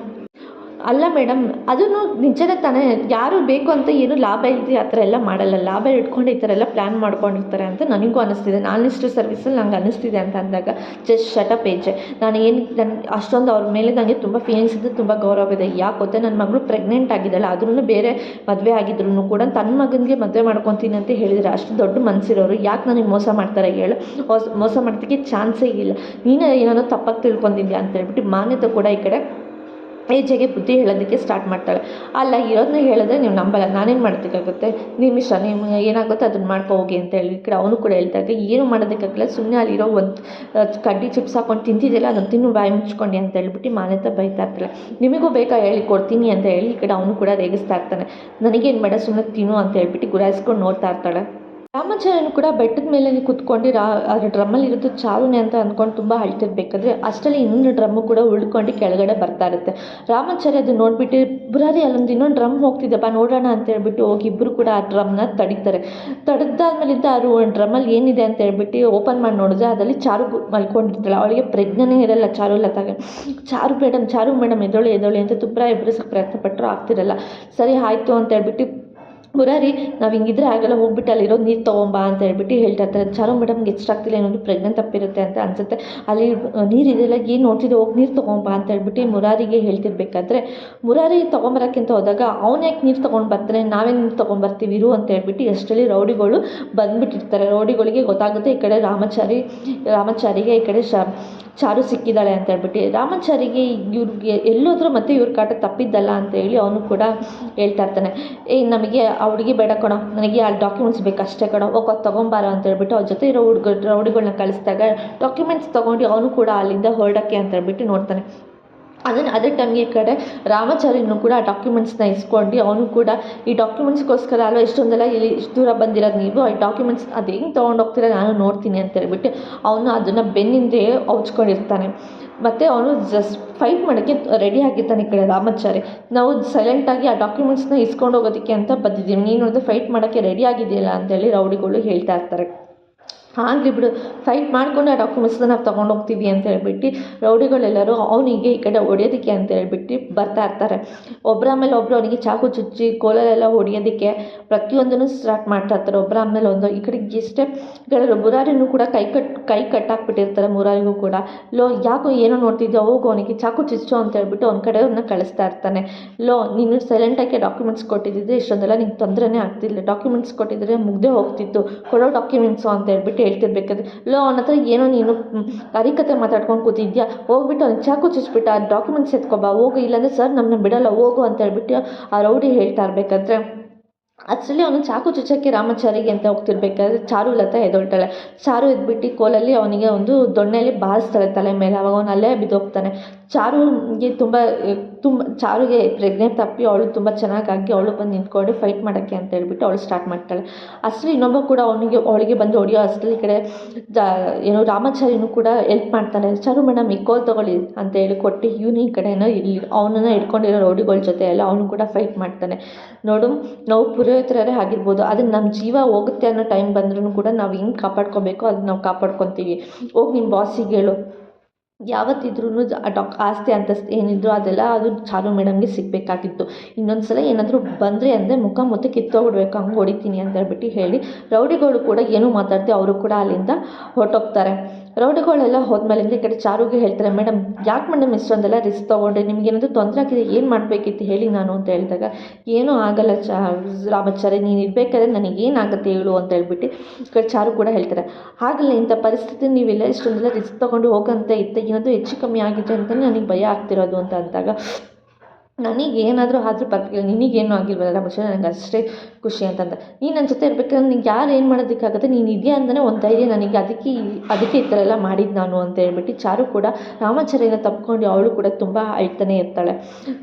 ಅಲ್ಲ ಮೇಡಮ್ ಅದೂ ನಿಜನೇ ತಾನೇ, ಯಾರು ಬೇಕು ಅಂತ ಏನು ಲಾಭ ಇಲ್ಲದೆ ಆ ಥರ ಎಲ್ಲ ಮಾಡಲ್ಲ. ಲಾಭ ಇಟ್ಕೊಂಡು ಈ ಥರ ಎಲ್ಲ ಪ್ಲ್ಯಾನ್ ಮಾಡ್ಕೊಂಡಿರ್ತಾರೆ ಅಂತ ನನಗೂ ಅನ್ನಿಸ್ತಿದೆ ನಾನಿಷ್ಟು ಸರ್ವಿಸಲ್ಲಿ ನಂಗೆ ಅನ್ನಿಸ್ತಿದೆ ಅಂತ ಅಂದಾಗ ಜಸ್ಟ್ ಶಟಪ್ ಏಜೆ ನಾನು ಏನು ನನ್ನ ಅಷ್ಟೊಂದು ಅವ್ರ ಮೇಲೆ ನನಗೆ ತುಂಬ ಫೀಲಿಂಗ್ಸ್ ಇದೆ ತುಂಬ ಗೌರವ ಇದೆ. ಯಾಕೆ ಗೊತ್ತಾ ನನ್ನ ಮಗಳು ಪ್ರೆಗ್ನೆಂಟ್ ಆಗಿದ್ದಾಳೆ. ಆದ್ರೂ ಬೇರೆ ಮದುವೆ ಆಗಿದ್ರು ಕೂಡ ತನ್ನ ಮಗನಿಗೆ ಮದುವೆ ಮಾಡ್ಕೊತೀನಿ ಅಂತ ಹೇಳಿದರೆ ಅಷ್ಟು ದೊಡ್ಡ ಮನಸ್ಸಿರೋರು ಯಾಕೆ ನನಗೆ ಮೋಸ ಮಾಡ್ತಾರೆ ಹೇಳು. ಮೋಸ ಮೋಸ ಮಾಡೋದಕ್ಕೆ ಚಾನ್ಸೇ ಇಲ್ಲ. ನೀನೇ ಏನೋ ತಪ್ಪಾಗಿ ತಿಳ್ಕೊಂಡಿದ್ಯಾ ಅಂತ ಹೇಳ್ಬಿಟ್ಟು ಮಾನ್ಯತೆ ಕೂಡ ಈ ಕಡೆ ಏಜೆಗೆ ಬುದ್ಧಿ ಹೇಳೋದಕ್ಕೆ ಸ್ಟಾರ್ಟ್ ಮಾಡ್ತಾಳೆ. ಅಲ್ಲ ಇರೋದನ್ನ ಹೇಳಿದ್ರೆ ನೀವು ನಂಬಲ್ಲ, ನಾನೇನು ಮಾಡೋದಕ್ಕಾಗುತ್ತೆ? ನಿಮ್ಮ ಇಷ್ಟ ನಿಮ್ಗೆ ಏನಾಗುತ್ತೋ ಅದನ್ನ ಮಾಡ್ಕೊ, ಹೋಗಿ ಅಂತ ಹೇಳಿ. ಈ ಕಡೆ ಅವನು ಕೂಡ ಹೇಳ್ತಾ ಇದ್ದೆ, ಏನು ಮಾಡೋದಕ್ಕಾಗಲ್ಲ ಸುಮ್ಮನೆ ಅಲ್ಲಿರೋ ಒಂದು ಕಡ್ಡಿ ಚಿಪ್ಸ್ ಹಾಕೊಂಡು ತಿಂತಿದ್ದಿಲ್ಲ ಅದನ್ನು ತಿನ್ನು, ಬಾಯಿ ಮುಚ್ಕೊಂಡು ಅಂತ ಹೇಳ್ಬಿಟ್ಟು ಮಾನ್ಯತೆ ಬೈತಾ ಇರ್ತಾಳೆ. ನಿಮಗೂ ಬೇಕಾ ಹೇಳಿ ಕೊಡ್ತೀನಿ ಅಂತ ಹೇಳಿ ಈ ಕಡೆ ಅವನು ಕೂಡ ರೇಗಿಸ್ತಾ ಇರ್ತಾನೆ. ನನಗೇನು ಬೇಡ ಸುಮ್ಮನೆ ತಿನ್ನು ಅಂತ ಹೇಳ್ಬಿಟ್ಟು ಗುರಾಯಿಸ್ಕೊಂಡು ನೋಡ್ತಾ ಇರ್ತಾಳೆ. ರಾಮಾಚಾರ್ಯನು ಕೂಡ ಬೆಟ್ಟದ ಮೇಲೆ ಕುತ್ಕೊಂಡು ರಾ ಅದ್ರ ಡ್ರಮ್ಮಲ್ಲಿ ಇರೋದು ಚಾರುನೇ ಅಂತ ಅಂದ್ಕೊಂಡು ತುಂಬ ಅಳ್ತಿರ್ಬೇಕಾದ್ರೆ ಅಷ್ಟರಲ್ಲಿ ಇನ್ನೊಂದು ಡ್ರಮ್ಮು ಕೂಡ ಉಳ್ಕೊಂಡು ಕೆಳಗಡೆ ಬರ್ತಾ ಇರುತ್ತೆ. ರಾಮಾಚಾರ್ಯ ಅದು ನೋಡಿಬಿಟ್ಟು, ಬುರಾರಿ, ಅಲ್ಲೊಂದು ಇನ್ನೊಂದು ಡ್ರಮ್ ಹೋಗ್ತಿದ್ದಪ್ಪ ನೋಡೋಣ ಅಂತ ಹೇಳ್ಬಿಟ್ಟು ಹೋಗಿ ಇಬ್ಬರು ಕೂಡ ಆ ಡ್ರಮ್ನ ತಡಿತಾರೆ. ತಡೆದಾದ್ಮೇಲಿಂದ ಅವರು ಡ್ರಮ್ಮಲ್ಲಿ ಏನಿದೆ ಅಂತ ಹೇಳ್ಬಿಟ್ಟು ಓಪನ್ ಮಾಡಿ ನೋಡಿದ್ರೆ ಅದರಲ್ಲಿ ಚಾರು ಮಲ್ಕೊಂಡಿರ್ತಾಳೆ. ಅವಳಿಗೆ ಪ್ರಜ್ಞೆನೇ ಇರಲ್ಲ ಚಾರು ಲತಾಗೆ. ಚಾರು ಮೇಡಮ್ ಚಾರು ಮೇಡಮ್ ಎದೊಳೆ ಎದೊಳೆ ಅಂತ ತುಂಬ ಎಬ್ಬರಿಸಕ್ಕೆ ಪ್ರಯತ್ನ ಪಟ್ಟರು ಆಗ್ತಿರಲ್ಲ. ಸರಿ, ಆಯಿತು ಅಂತ ಹೇಳ್ಬಿಟ್ಟು ಮುರಾರಿ ನಾವು ಹಿಂಗಿದ್ರೆ ಆಗಲ್ಲ ಹೋಗ್ಬಿಟ್ಟು ಅಲ್ಲಿರೋದು ನೀರು ತೊಗೊಂಬಾ ಅಂತ ಹೇಳ್ಬಿಟ್ಟು ಹೇಳ್ತಾ ಇರ್ತಾರೆ ಚಾರು ಮೇಡಮ್ಗೆ ಎಷ್ಟಾಗ್ತಿಲ್ಲ ಏನೋ ಪ್ರೆಗ್ನೆಂಟ್ ತಪ್ಪಿರುತ್ತೆ ಅಂತ ಅನ್ಸುತ್ತೆ. ಅಲ್ಲಿ ನೀರು ಇದೆಲ್ಲ ಏನು ನೋಡ್ತಿದ್ದೆ ಹೋಗಿ ನೀರು ತೊಗೊಂಬಾ ಅಂತ ಹೇಳ್ಬಿಟ್ಟು ಮುರಾರಿಗೆ ಹೇಳ್ತಿರ್ಬೇಕಾದ್ರೆ, ಮುರಾರಿ ತೊಗೊಂಬರೋಕ್ಕಿಂತ ಹೋದಾಗ, ಅವ್ನು ಯಾಕೆ ನೀರು ತೊಗೊಂಡು ಬರ್ತಾನೆ? ನಾವೇ ನೀರು ತೊಗೊಂಬರ್ತೀವಿ ಇರು ಅಂತ ಹೇಳ್ಬಿಟ್ಟು ಎಷ್ಟರಲ್ಲಿ ರೌಡಿಗಳು ಬಂದುಬಿಟ್ಟಿರ್ತಾರೆ. ರೌಡಿಗಳಿಗೆ ಗೊತ್ತಾಗುತ್ತೆ ಈ ಕಡೆ ರಾಮಚಾರಿ, ರಾಮಚಾರಿಗೆ ಈ ಕಡೆ ಶ ಚಾರು ಸಿಕ್ಕಿದ್ದಾಳೆ ಅಂತ ಹೇಳ್ಬಿಟ್ಟು ರಾಮಚಾರಿಗೆ ಇವ್ರಿಗೆ ಎಲ್ಲೋದ್ರೂ ಮತ್ತೆ ಇವ್ರ ಕಾಟ ತಪ್ಪಿದ್ದಲ್ಲ ಅಂತ ಹೇಳಿ ಅವನು ಕೂಡ ಹೇಳ್ತಾ ಇರ್ತಾನೆ. ಏ, ನಮಗೆ ಆ ಹುಡುಗಿ ಬೇಡ ಕಣ, ನನಗೆ ಆ ಡಾಕ್ಯುಮೆಂಟ್ಸ್ ಬೇಕು ಅಷ್ಟೇ ಕಣೋ, ಹೋಗೋ ತೊಗೊಂಬಾರೋ ಅಂತ ಹೇಳ್ಬಿಟ್ಟು ಅವ್ರ ಜೊತೆ ಇರೋ ಹುಡುಗ ರೌಡಿಗಳನ್ನ ಕಳಿಸಿದಾಗ ಡಾಕ್ಯುಮೆಂಟ್ಸ್ ತೊಗೊಂಡು ಅವನು ಕೂಡ ಅಲ್ಲಿಂದ ಹೊರಡೋಕ್ಕೆ ಅಂತ ಹೇಳ್ಬಿಟ್ಟು ನೋಡ್ತಾನೆ. ಅದನ್ನು ಅದೇ ಟೈಮ್ಗೆ ಈ ಕಡೆ ರಾಮಾಚಾರ್ಯನು ಕೂಡ ಆ ಡಾಕ್ಯುಮೆಂಟ್ಸ್ನ ಇಸ್ಕೊಂಡು ಅವನು ಕೂಡ ಈ ಡಾಕ್ಯುಮೆಂಟ್ಸ್ಗೋಸ್ಕರ ಅಲ್ವಾ ಇಷ್ಟೊಂದೆಲ್ಲ ಇಲ್ಲಿ ಇಷ್ಟು ದೂರ ಬಂದಿರೋದು ನೀವು ಈ ಡಾಕ್ಯುಮೆಂಟ್ಸ್ ಅದು ಹೆಂಗೆ ತೊಗೊಂಡು ಹೋಗ್ತೀರಾ ನಾನು ನೋಡ್ತೀನಿ ಅಂತ ಹೇಳ್ಬಿಟ್ಟು ಅವನು ಅದನ್ನು ಬೆನ್ನಿಂದೆ ಹೌಚ್ಕೊಂಡಿರ್ತಾನೆ ಮತ್ತು ಅವನು ಜಸ್ಟ್ ಫೈಟ್ ಮಾಡೋಕ್ಕೆ ರೆಡಿ ಆಗಿರ್ತಾನೆ ಈ ಕಡೆ ರಾಮಾಚಾರಿ ನಾವು ಸೈಲೆಂಟಾಗಿ ಆ ಡಾಕ್ಯುಮೆಂಟ್ಸ್ನ ಇಸ್ಕೊಂಡು ಹೋಗೋದಕ್ಕೆ ಅಂತ ಬಂದಿದ್ದೀವಿ. ನೀನು ಅದು ಫೈಟ್ ಮಾಡೋಕ್ಕೆ ರೆಡಿ ಆಗಿದೆಯಲ್ಲ ಅಂತೇಳಿ ರೌಡಿಗಳು ಹೇಳ್ತಾ ಇರ್ತಾರೆ. ಆಗಲಿ ಬಿಡು ಫೈಟ್ ಮಾಡಿಕೊಂಡು ಆ ನಾವು ತೊಗೊಂಡು ಹೋಗ್ತೀವಿ ಅಂತ ಹೇಳ್ಬಿಟ್ಟು ರೌಡಿಗಳೆಲ್ಲರೂ ಅವನಿಗೆ ಈ ಕಡೆ ಹೊಡೆಯೋದಕ್ಕೆ ಅಂತ ಹೇಳ್ಬಿಟ್ಟು ಬರ್ತಾ ಇರ್ತಾರೆ. ಒಬ್ಬರ ಆಮೇಲೆ ಒಬ್ಬರು ಅವನಿಗೆ ಚಾಕು ಚುಚ್ಚಿ ಕೋಲಲ್ಲೆಲ್ಲ ಹೊಡೆಯೋದಕ್ಕೆ ಪ್ರತಿಯೊಂದನ್ನು ಸ್ಟಾರ್ಟ್ ಮಾಡ್ತಾ ಇರ್ತಾರೆ. ಒಬ್ಬರ ಆಮೇಲೆ ಒಂದು ಈ ಕಡೆ ಎಷ್ಟೇ ಹೇಳಿದ್ರು ಮುರಾರಿನೂ ಕೂಡ ಕೈ ಕಟ್, ಕೈ ಕಟ್ಟಾಕ್ಬಿಟ್ಟಿರ್ತಾರೆ ಮುರಾರಿಗೂ ಕೂಡ. ಲೋ, ಯಾಕೋ ಏನೋ ನೋಡ್ತಿದ್ದೆ ಹೋಗು ಅವನಿಗೆ ಚಾಕು ಚುಚ್ಚು ಅಂತ ಹೇಳ್ಬಿಟ್ಟು ಅವ್ನ ಕಡೆಯವ್ರನ್ನ ಕಳಿಸ್ತಾ ಇರ್ತಾನೆ. ಲೋ, ನೀನು ಸೈಲೆಂಟಾಗಿ ಡಾಕ್ಯುಮೆಂಟ್ಸ್ ಕೊಟ್ಟಿದ್ದಿದ್ರೆ ಇಷ್ಟೊಂದೆಲ್ಲ ನಿಂಗೆ ತೊಂದರೆನೇ ಆಗ್ತಿಲ್ಲ ಡಾಕ್ಯುಮೆಂಟ್ಸ್ ಕೊಟ್ಟಿದ್ದರೆ ಮುಗ್ದೇ ಹೋಗ್ತಿತ್ತು. ಕೊಡೋ ಡಾಕ್ಯುಮೆಂಟ್ಸು ಅಂತ ಹೇಳ್ಬಿಟ್ಟು ಹೇಳ್ತಿರ್ಬೇಕಾದ್ರೆ, ಲೋ, ಅವನ ಹತ್ರ ಏನೋ ನೀನು ಹರಿಕತೆ ಮಾತಾಡ್ಕೊಂಡು ಕೂತಿದ್ಯಾ? ಹೋಗ್ಬಿಟ್ಟು ಅವ್ನಿಗೆ ಚಾಕು ಚುಚ್ಬಿಟ್ಟು ಆ ಡಾಕ್ಯುಮೆಂಟ್ಸ್ ಎತ್ಕೊಬಾ, ಹೋಗು, ಇಲ್ಲಾಂದರೆ ಸರ್ ನಮ್ಮನ್ನ ಬಿಡಲ್ಲ, ಹೋಗು ಅಂತ ಹೇಳ್ಬಿಟ್ಟು ಆ ರೌಡಿ ಹೇಳ್ತಾ ಇರಬೇಕಾದ್ರೆ ಅಷ್ಟರಲ್ಲಿ ಅವನು ಚಾಕು ಚುಚ್ಚೋಕ್ಕೆ ರಾಮಾಚಾರಿಗೆ ಅಂತ ಹೋಗ್ತಿರ್ಬೇಕಾದ್ರೆ ಚಾರು ಲತಾ ಎದೊಳ್ತಾಳೆ ಚಾರು ಎದ್ಬಿಟ್ಟು ಕೋಲಲ್ಲಿ ಅವನಿಗೆ ಒಂದು ದೊಣ್ಣೆಯಲ್ಲಿ ಬಾರಿಸ್ತಾಳೆ ತಲೆ ಮೇಲೆ, ಅವಾಗ ಅವನು ಅಲ್ಲೇ ಬಿದ್ದೋಗ್ತಾನೆ. ಚಾರುಗೆ ತುಂಬ ತುಂಬ, ಚಾರುಗೆ ಪ್ರೆಗ್ನೆ ತಪ್ಪಿ ಅವಳು ತುಂಬ ಚೆನ್ನಾಗಾಗಿ ಅವಳು ಬಂದು ನಿಂತ್ಕೊಂಡು ಫೈಟ್ ಮಾಡೋಕ್ಕೆ ಅಂತ ಹೇಳ್ಬಿಟ್ಟು ಅವಳು ಸ್ಟಾರ್ಟ್ ಮಾಡ್ತಾಳೆ. ಅಷ್ಟರಲ್ಲಿ ಇನ್ನೊಬ್ಬ ಕೂಡ ಅವನಿಗೆ, ಅವಳಿಗೆ ಬಂದು ಹೊಡೆಯೋ ಅಷ್ಟರಲ್ಲಿ ಈ ಕಡೆ, ಜಾ, ಏನು ರಾಮಾಚಾರಿನೂ ಕೂಡ ಎಲ್ಪ್ ಮಾಡ್ತಾನೆ ಚಾರು ಮೇಡಮ್ ಈ ಕೋಲ್ ತೊಗೊಳ್ಳಿ ಅಂತ ಹೇಳಿ ಕೊಟ್ಟು ಇವನು ಈ ಕಡೆನೋ ಇಲ್ಲಿ, ಅವನನ್ನು ಹಿಡ್ಕೊಂಡಿರೋ ರೌಡಿಗಳ ಜೊತೆ ಎಲ್ಲ ಅವನು ಕೂಡ ಫೈಟ್ ಮಾಡ್ತಾನೆ. ನೋಡು, ನಾವು ಪುರೋಹಿತರೇ ಆಗಿರ್ಬೋದು ಅದನ್ನು ನಮ್ಮ ಜೀವ ಹೋಗುತ್ತೆ ಅನ್ನೋ ಟೈಮ್ ಬಂದ್ರೂ ಕೂಡ ನಾವು ಹೆಂಗೆ ಕಾಪಾಡ್ಕೊಬೇಕು ಅದನ್ನ ನಾವು ಕಾಪಾಡ್ಕೊತೀವಿ. ಹೋಗಿ ನಿಮ್ಮ ಬಾಸಿಗೆ ಹೇಳು. ಯಾವತ್ತಿದ್ರೂ ಆ ಡಾಕ್, ಆಸ್ತಿ ಅಂತಸ್ತು ಏನಿದ್ರು ಅದೆಲ್ಲ ಅದು ಚಾರು ಮೇಡಮ್ಗೆ ಸಿಗಬೇಕಾಗಿತ್ತು. ಇನ್ನೊಂದು ಸಲ ಏನಾದರೂ ಬಂದರೆ ಅಂದರೆ ಮುಖ ಮುತ್ತೆ ಕಿತ್ತೋಗ್ಬಿಡ್ಬೇಕು, ಹಂಗೆ ಹೊಡಿತೀನಿ ಅಂತ ಹೇಳ್ಬಿಟ್ಟು ಹೇಳಿ, ರೌಡಿಗಳು ಕೂಡ ಏನೂ ಮಾತಾಡದೆ ಅವರು ಕೂಡ ಅಲ್ಲಿಂದ ಹೊರ್ಟೋಗ್ತಾರೆ. ರೌಡಿಗಳೆಲ್ಲ ಹೋದ್ಮೇಲಿಂದ ಈ ಕಡೆ ಚಾರುಗೆ ಹೇಳ್ತಾರೆ, ಮೇಡಮ್, ಯಾಕೆ ಮೇಡಮ್ ಇಷ್ಟೊಂದೆಲ್ಲ ರಿಸ್ಕ್ ತೊಗೊಂಡ್ರೆ ನಿಮ್ಗೆ ಏನಾದರೂ ತೊಂದರೆ ಆಗಿದೆ ಏನು ಮಾಡಬೇಕಿತ್ತು ಹೇಳಿ ನಾನು ಅಂತ ಹೇಳಿದಾಗ, ಏನೂ ಆಗಲ್ಲ ಚಾ ರಾಮಾಚಾರ್ಯ ನೀನು ಇರಬೇಕಾದ್ರೆ ನನಗೇನಾಗುತ್ತೆ ಹೇಳು ಅಂತ ಹೇಳ್ಬಿಟ್ಟು ಈ ಕಡೆ ಚಾರು ಕೂಡ ಹೇಳ್ತಾರೆ. ಆಗಲ್ಲ ಇಂಥ ಪರಿಸ್ಥಿತಿ ನೀವೆಲ್ಲ ಇಷ್ಟೊಂದೆಲ್ಲ ರಿಸ್ಕ್ ತೊಗೊಂಡು ಹೋಗಂತ ಇತ್ತು ಏನಾದರೂ ಹೆಚ್ಚು ಕಮ್ಮಿ ಆಗಿದೆ ಅಂತಲೇ ನನಗೆ ಭಯ ಆಗ್ತಿರೋದು ಅಂತ ಅಂದಾಗ ನನಗೆ ಏನಾದರೂ ಆದರೂ ಪರವಾಗಿಲ್ಲ, ನಿನಗೇನು ಆಗಿಲ್ವಲ್ಲ ರಾಮಾಚಾರ್ಯ ನನಗೆ ಅಷ್ಟೇ ಖುಷಿ ಅಂತಂದ. ನೀನು ನನ್ನ ಜೊತೆ ಇರ್ಬೇಕಾದ್ರೆ ನಿಂಗೆ ಯಾರು ಏನು ಮಾಡೋದಕ್ಕಾಗುತ್ತೆ? ನೀನು ಇದೆಯಾ ಅಂತಲೇ ಒಂದು ಧೈರ್ಯ ನನಗೆ ಅದಕ್ಕೆ ಅದಕ್ಕೆ ಈ ಥರ ಎಲ್ಲ ಮಾಡಿದ್ದು ನಾನು ಅಂತ ಹೇಳ್ಬಿಟ್ಟು ಚಾರು ಕೂಡ ರಾಮಾಚಾರ್ಯನ ತಪ್ಕೊಂಡು ಅವಳು ಕೂಡ ತುಂಬ ಅಳ್ತಾನೆ ಇರ್ತಾಳೆ.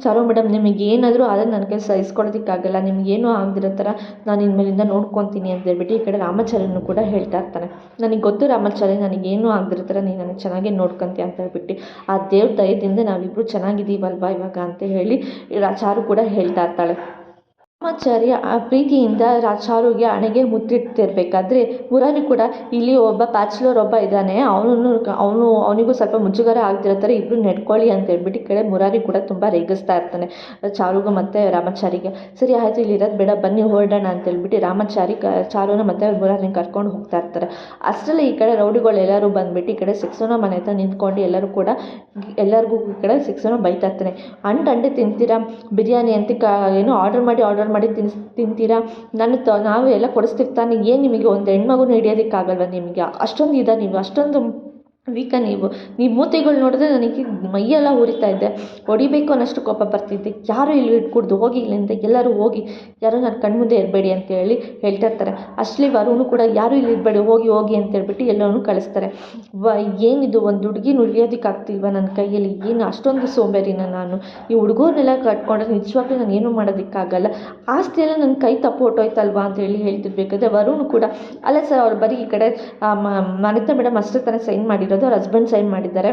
ಚಾರು ಮೇಡಮ್ ನಿಮಗೆ ಏನಾದರೂ ಆದರೆ ನನಗೆ ಸಹಿಸ್ಕೊಳ್ಳೋದಕ್ಕಾಗಲ್ಲ ನಿಮಗೇನೂ ಆಗದಿರೋ ಥರ ನಾನು ಇನ್ಮೇಲಿಂದ ನೋಡ್ಕೊತೀನಿ ಅಂತ ಹೇಳ್ಬಿಟ್ಟು ಈ ಕಡೆ ರಾಮಾಚಾರ್ಯನು ಕೂಡ ಹೇಳ್ತಾ ಇರ್ತಾನೆ. ನನಗೆ ಗೊತ್ತು ರಾಮಾಚಾರ್ಯ, ನನಗೇನು ಆಗದಿರೋ ಥರ ನೀನು ನನಗೆ ಚೆನ್ನಾಗೇ ನೋಡ್ಕೊಂತೀಯ? ಅಂತ ಹೇಳ್ಬಿಟ್ಟು, ಆ ದೇವ್ರ ದಯದಿಂದ ನಾವಿಬ್ಬರು ಚೆನ್ನಾಗಿದ್ದೀವಲ್ವಾ ಇವಾಗ? ಅಂತ ಹೇಳಿ ಚಾರು ಕೂಡ ಹೇಳ್ತಾ ಇರ್ತಾಳೆ. ರಾಮಾಚಾರ್ಯ ಆ ಪ್ರೀತಿಯಿಂದ ಚಾರುಗೆ ಹಣೆಗೆ ಮುತ್ತಿಡ್ತಿರ್ಬೇಕಾದ್ರೆ ಮುರಾರಿ ಕೂಡ ಇಲ್ಲಿ ಒಬ್ಬ ಬ್ಯಾಚುಲರ್ ಒಬ್ಬ ಇದ್ದಾನೆ. ಅವನು ಅವನು, ಅವನಿಗೂ ಸ್ವಲ್ಪ ಮುಜುಗರ ಆಗ್ತಿರೋ ಥರ ಇಬ್ಬರು ನೆಡ್ಕೊಳ್ಳಿ ಅಂತ ಹೇಳ್ಬಿಟ್ಟು ಈ ಕಡೆ ಮುರಾರಿ ಕೂಡ ತುಂಬ ರೇಗಿಸ್ತಾ ಇರ್ತಾನೆ ಚಾರುಗೆ ಮತ್ತು ರಾಮಾಚಾರಿಗೆ. ಸರಿ, ಆಯಿತು, ಇಲ್ಲಿ ಇರೋದು ಬೇಡ, ಬನ್ನಿ, ಹೊರಡೋಣ ಅಂತ ಹೇಳ್ಬಿಟ್ಟು ರಾಮಾಚಾರಿ ಕ, ಚಾರುನ ಮತ್ತು ಮುರಾರಿನ ಕರ್ಕೊಂಡು ಹೋಗ್ತಾ ಇರ್ತಾರೆ. ಅಷ್ಟರಲ್ಲಿ ಈ ಕಡೆ ರೌಡಿಗಳು ಎಲ್ಲರೂ ಬಂದುಬಿಟ್ಟು ಈ ಕಡೆ ಸಿಕ್ಸನ ಮನೆ ಹತ್ರ ನಿಂತ್ಕೊಂಡು ಎಲ್ಲರೂ ಕೂಡ ಎಲ್ಲರಿಗೂ ಈ ಕಡೆ ಸಿಕ್ಸನ ಬೈತಾ ಇರ್ತಾನೆ. ಅಂಡ್ ಅಂಡೆ ತಿಂತೀರಾ? ಬಿರಿಯಾನಿ ಅಂತ ಕ, ಏನು ಆರ್ಡರ್ ಮಾಡಿ ಆರ್ಡರ್ ಮಾಡಿ ತಿನ್ಸ್, ತಿಂತೀರಾ? ನಾನು ತ ನಾವು ಎಲ್ಲ ಕೊಡಿಸ್ತಿರ್ತಾನೆ ಏನು ನಿಮಗೆ ಒಂದು ಹೆಣ್ಮಗುನ ಹಿಡಿಯೋದಕ್ಕಾಗಲ್ವ ನಿಮಗೆ? ಅಷ್ಟೊಂದು ಇದೆ ನೀವು ಅಷ್ಟೊಂದು ವೀಕ ನೀವು ನೀವು ಮೂತಿಗಳು ನೋಡಿದ್ರೆ ನನಗೆ ಮೈಯೆಲ್ಲ ಉರಿತಾ ಇದೆ. ಹೊಡಿಬೇಕು ಅನ್ನೋಷ್ಟು ಕೋಪ ಬರ್ತಿದ್ದೆ ಯಾರು ಇಲ್ಲಿ ಇಟ್ಕೊಡ್ದು ಹೋಗಿ ಇಲ್ಲಿಂದ ಎಲ್ಲರೂ ಹೋಗಿ, ಯಾರು ನನ್ನ ಕಣ್ಮುಂದೆ ಇರಬೇಡಿ ಅಂತ ಹೇಳಿ ಹೇಳ್ತಾ ಇರ್ತಾರೆ ಅಷ್ಟಲಿ ವರುಣು ಕೂಡ ಯಾರು ಇಲ್ಲಿ ಇರಬೇಡಿ, ಹೋಗಿ ಹೋಗಿ ಅಂತ ಹೇಳ್ಬಿಟ್ಟು ಎಲ್ಲರೂ ಕಳಿಸ್ತಾರೆ. ವ, ಏನಿದು, ಒಂದು ಹುಡುಗಿನ ಉಳಿಯೋದಕ್ಕಾಗ್ತಿಲ್ವ ನನ್ನ ಕೈಯಲ್ಲಿ? ಏನು, ಅಷ್ಟೊಂದು ಸೋಂಬೇರಿನ ನಾನು. ಈ ಹುಡುಗರನ್ನೆಲ್ಲ ಕಟ್ಕೊಂಡ್ರೆ ನಿಜವಾಗ್ಲೂ ನಾನು ಏನೂ ಮಾಡೋದಕ್ಕಾಗಲ್ಲ. ಆಸ್ತಿ ಎಲ್ಲ ನನ್ನ ಕೈ ತಪ್ಪು ಹೊಟ್ಟೋಯ್ತಲ್ವಾ ಅಂತ ಹೇಳಿ ಹೇಳ್ತಿರ್ಬೇಕಾದ್ರೆ ವರುಣು ಕೂಡ, ಅಲ್ಲ ಸರ್, ಅವ್ರು ಬರೀ ಈ ಕಡೆ ಮನಿತಾ ಮೇಡಮ್ ಅಷ್ಟೇ ತಾನೇ ಸೈನ್ ಮಾಡಿರೋದು ಅವ್ರ ಹಸ್ಬೆಂಡ್ ಸೈನ್ ಮಾಡಿದ್ದಾರೆ.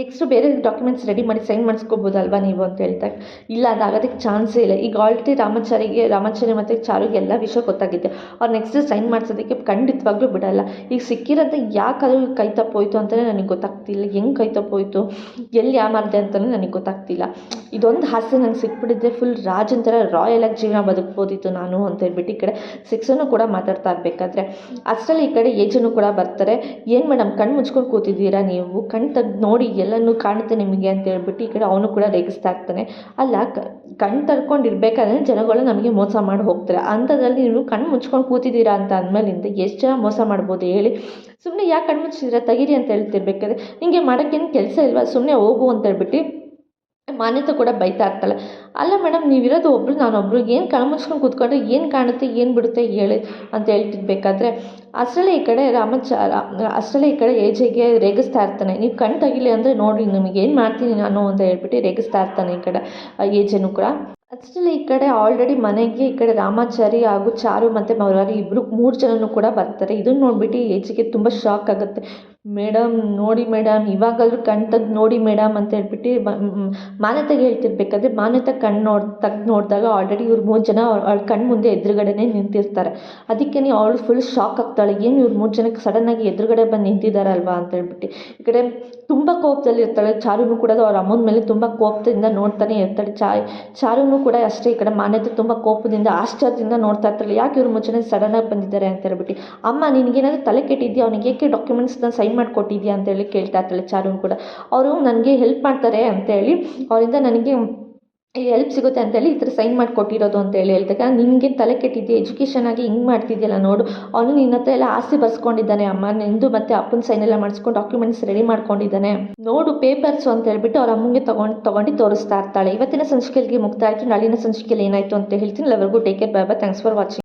ನೆಕ್ಸ್ಟು ಬೇರೆ ಡಾಕ್ಯುಮೆಂಟ್ಸ್ ರೆಡಿ ಮಾಡಿ ಸೈನ್ ಮಾಡಿಸ್ಕೋಬೋದಲ್ವಾ ನೀವು ಅಂತ ಹೇಳ್ತಾರೆ ಇಲ್ಲ, ಅದು ಆಗೋದಕ್ಕೆ ಚಾನ್ಸೇ ಇಲ್ಲ. ಈಗ ಆಲ್ರೆಡಿ ರಾಮಾಚಾರಿಗೆ ರಾಮಾಚಾರಿ ಮತ್ತು ಚಾರುಗೆ ಎಲ್ಲ ವಿಷಯ ಗೊತ್ತಾಗಿದೆ. ಅವ್ರು ನೆಕ್ಸ್ಟ್ ಸೈನ್ ಮಾಡಿಸೋದಕ್ಕೆ ಖಂಡಿತವಾಗ್ಲೂ ಬಿಡಲ್ಲ. ಈಗ ಸಿಕ್ಕಿರೋಂಥ ಯಾಕೆ ಅದು ಕೈ ತಪ್ಪೋಯ್ತು ಅಂತಲೇ ನನಗೆ ಗೊತ್ತಾಗ್ತಿಲ್ಲ. ಹೆಂಗೆ ಕೈ ತಪ್ಪೋಯ್ತು? ಎಲ್ಲಿ ಯಾಮಾರಿದೆ ಅಂತಲೂ ನನಗೆ ಗೊತ್ತಾಗ್ತಿಲ್ಲ. ಇದೊಂದು ಹಾಸ್ಯ ನಂಗೆ ಸಿಕ್ಬಿಟ್ಟಿದ್ರೆ ಫುಲ್ ರಾಜನ್ ಥರ ಆಗಿ ಜೀವನ ಬದುಕ್ಬೋದಿತ್ತು ನಾನು ಅಂತ ಹೇಳ್ಬಿಟ್ಟು ಈ ಕಡೆ ಸಿಕ್ಸನ್ನು ಕೂಡ ಮಾತಾಡ್ತಾ ಇರಬೇಕಾದ್ರೆ. ಅಷ್ಟರಲ್ಲಿ ಈ ಕಡೆ ಏಜನ್ನು ಕೂಡ ಬರ್ತಾರೆ. ಏನು ಮೇಡಮ್ ಕಣ್ಣು ಮುಚ್ಕೊಂಡು ಕೂತಿದ್ದೀರಾ ನೀವು? ಕಣ್ಣು ತೆಗ್ದು ನೋಡಿ ಎಲ್ಲನೂ ಕಾಣುತ್ತೆ ನಿಮಗೆ ಅಂತ ಹೇಳ್ಬಿಟ್ಟು ಈ ಕಡೆ ಅವನು ಕೂಡ ರೇಗಿಸ್ತಾ ಇರ್ತಾನೆ. ಅಲ್ಲ ಕಣ್ಣು ತರ್ಕೊಂಡು ಇರಬೇಕಾದ್ರೆ ಜನಗಳು ನಮಗೆ ಮೋಸ ಮಾಡಿ ಹೋಗ್ತಾರೆ. ಅಂಥದ್ರಲ್ಲಿ ನೀವು ಕಣ್ಣು ಮುಚ್ಕೊಂಡು ಕೂತಿದ್ದೀರಾ ಅಂತ ಅಂದಮೇಲಿಂದ ಎಷ್ಟು ಜನ ಮೋಸ ಮಾಡ್ಬೋದು ಹೇಳಿ. ಸುಮ್ಮನೆ ಯಾಕೆ ಕಣ್ಣು ಮುಚ್ಚಿದ್ದೀರಾ? ತೆಗೀರಿ ಅಂತ ಹೇಳ್ತಿರ್ಬೇಕಾದ್ರೆ ನಿಮಗೆ ಮಾಡೋಕ್ಕೇನು ಕೆಲಸ ಇಲ್ವಾ? ಸುಮ್ಮನೆ ಹೋಗು ಅಂತ ಹೇಳ್ಬಿಟ್ಟು ಮಾನ್ಯತೆ ಕೂಡ ಬೈತಾ ಇರ್ತಾಳೆ. ಅಲ್ಲ ಮೇಡಮ್, ನೀವಿರೋದು ಒಬ್ಬರು ನಾನೊಬ್ಬರು ಏನು ಕಣ್ಣು ಮುಚ್ಕೊಂಡು ಕೂತ್ಕೊಂಡ್ರೆ ಏನು ಕಾಣುತ್ತೆ, ಏನು ಬಿಡುತ್ತೆ ಹೇಳಿ ಅಂತ ಹೇಳ್ತಿರ್ಬೇಕಾದ್ರೆ ಅಷ್ಟರಲ್ಲೇ ಈ ಕಡೆ ರಾಮಚಾರ ಅಷ್ಟರಲ್ಲೇ ಈ ಕಡೆ ಏಜೆಗೆ ರೇಗಿಸ್ತಾ ಇರ್ತಾನೆ. ನೀವು ಕಣ್ಣು ತೆಗಿಲಿ ಅಂದರೆ ನೋಡಿ ನಿಮಗೆ ಏನು ಮಾಡ್ತೀನಿ ನಾನು ಅಂತ ಹೇಳ್ಬಿಟ್ಟು ರೇಗಿಸ್ತಾ ಇರ್ತಾನೆ ಈ ಕಡೆ ಏಜನ್ನು ಕೂಡ. ಅಷ್ಟರಲ್ಲಿ ಈ ಕಡೆ ಆಲ್ರೆಡಿ ಮನೆಗೆ ಈ ಕಡೆ ರಾಮಾಚಾರಿ ಹಾಗೂ ಚಾರು ಮತ್ತು ಮೌರಾರಿ ಇಬ್ಬರು ಮೂರು ಜನನೂ ಕೂಡ ಬರ್ತಾರೆ. ಇದನ್ನು ನೋಡ್ಬಿಟ್ಟು ಏಜಿಗೆ ತುಂಬ ಶಾಕ್ ಆಗುತ್ತೆ. ಮೇಡಮ್ ನೋಡಿ ಮೇಡಮ್, ಇವಾಗಾದರೂ ಕಣ್ಣು ತೆಗ್ದು ನೋಡಿ ಮೇಡಮ್ ಅಂತ ಹೇಳ್ಬಿಟ್ಟು ಮಾನ್ಯತೆಗೆ ಹೇಳ್ತಿರ್ಬೇಕಾದ್ರೆ ಮಾನ್ಯತೆ ಕಣ್ಣು ನೋಡಿ, ತೆಗ್ದು ನೋಡಿದಾಗ ಆಲ್ರೆಡಿ ಇವ್ರು ಮೂರು ಜನ ಅವ್ಳ ಕಣ್ಣು ಮುಂದೆ ಎದುರುಗಡೆನೇ ನಿಂತಿರ್ತಾರೆ. ಅದಕ್ಕೇ ಅವಳು ಫುಲ್ ಶಾಕ್ ಆಗ್ತಾಳೆ. ಏನು ಇವ್ರು ಮೂರು ಜನಕ್ಕೆ ಸಡನ್ನಾಗಿ ಎದುರುಗಡೆ ಬಂದು ನಿಂತಿದ್ದಾರಲ್ವಾ ಅಂತ ಹೇಳ್ಬಿಟ್ಟು. ಈ ಕಡೆ ತುಂಬ ಕೋಪದಲ್ಲಿ ಇರ್ತಾಳೆ. ಚಾರುನು ಕೂಡ ಅವ್ರ ಅಮ್ಮನ ಮೇಲೆ ತುಂಬ ಕೋಪದಿಂದ ನೋಡ್ತಾನೆ ಇರ್ತಾಳೆ. ಚಾಯ್ ಚಾರುನು ಕೂಡ ಅಷ್ಟೇ ಈ ಕಡೆ ಮಾನ್ಯತೆ ತುಂಬ ಕೋಪದಿಂದ, ಆಶ್ಚರ್ಯದಿಂದ ನೋಡ್ತಾ ಇರ್ತಾಳೆ. ಯಾಕೆ ಇವ್ರು ಮೂರು ಜನ ಸಡನ್ನಾಗಿ ಬಂದಿದ್ದಾರೆ ಅಂತ ಹೇಳ್ಬಿಟ್ಟು. ಅಮ್ಮ ನಿನಗೇನಾದರೂ ತಲೆ ಕೆಟ್ಟಿದ್ಯಾ? ಅವನಿಗೆ ಏಕೆ ಡಾಕ್ಯುಮೆಂಟ್ಸ್ನ ಸೈನ್ ಮಾಡಿಕೊಟ್ಟಿದ್ಯಾ ಅಂತೇಳಿ ಕೇಳ್ತಾ ಇರ್ತಾಳೆ ಚಾರುನ್ ಕೂಡ. ಅವರು ನನಗೆ ಹೆಲ್ಪ್ ಮಾಡ್ತಾರೆ ಅಂತೇಳಿ, ಅವರಿಂದ ನನಗೆ ಹೆಲ್ಪ್ ಸಿಗುತ್ತೆ ಅಂತೇಳಿ ಈ ಥರ ಸೈನ್ ಮಾಡಿ ಕೊಟ್ಟಿರೋದು ಅಂತೇಳಿ ಹೇಳ್ದಾಗ, ನಿನಗೆ ತಲೆ ಕೆಟ್ಟಿದ್ದೆ ಎಜುಕೇಷನ್ ಆಗಿ ಹಿಂಗೆ ಮಾಡ್ತಿದ್ಯಲ್ಲ ನೋಡು. ಅವನು ನಿನ್ನ ಹತ್ರ ಎಲ್ಲ ಆಸೆ ಬರ್ಸ್ಕೊಂಡಿದ್ದಾನೆ ಅಮ್ಮ. ನಿಂದು ಮತ್ತು ಅಪ್ಪನ ಸೈನ್ ಎಲ್ಲ ಮಾಡಿಸ್ಕೊಂಡು ಡಾಕ್ಯುಮೆಂಟ್ಸ್ ರೆಡಿ ಮಾಡ್ಕೊಂಡಿದ್ದಾನೆ. ನೋಡು ಪೇಪರ್ಸು ಅಂತ ಹೇಳ್ಬಿಟ್ಟು ಅವ್ರ ಅಮ್ಮಂಗೆ ತೊಗೊಂಡು ತೊಗೊಂಡು ತೋರಿಸ್ತಾ ಇರ್ತಾಳೆ. ಇವತ್ತಿನ ಸಂಚಿಕೆಗೆ ಮುಕ್ತಾಯಿತು ನಾಳಿನ ಸಂಚಿಕೆಯಲ್ಲಿ ಏನಾಯಿತು ಅಂತ ಹೇಳ್ತೀನಿ. ಎಲ್ಲರಿಗೂ take care bye bye thanks for watching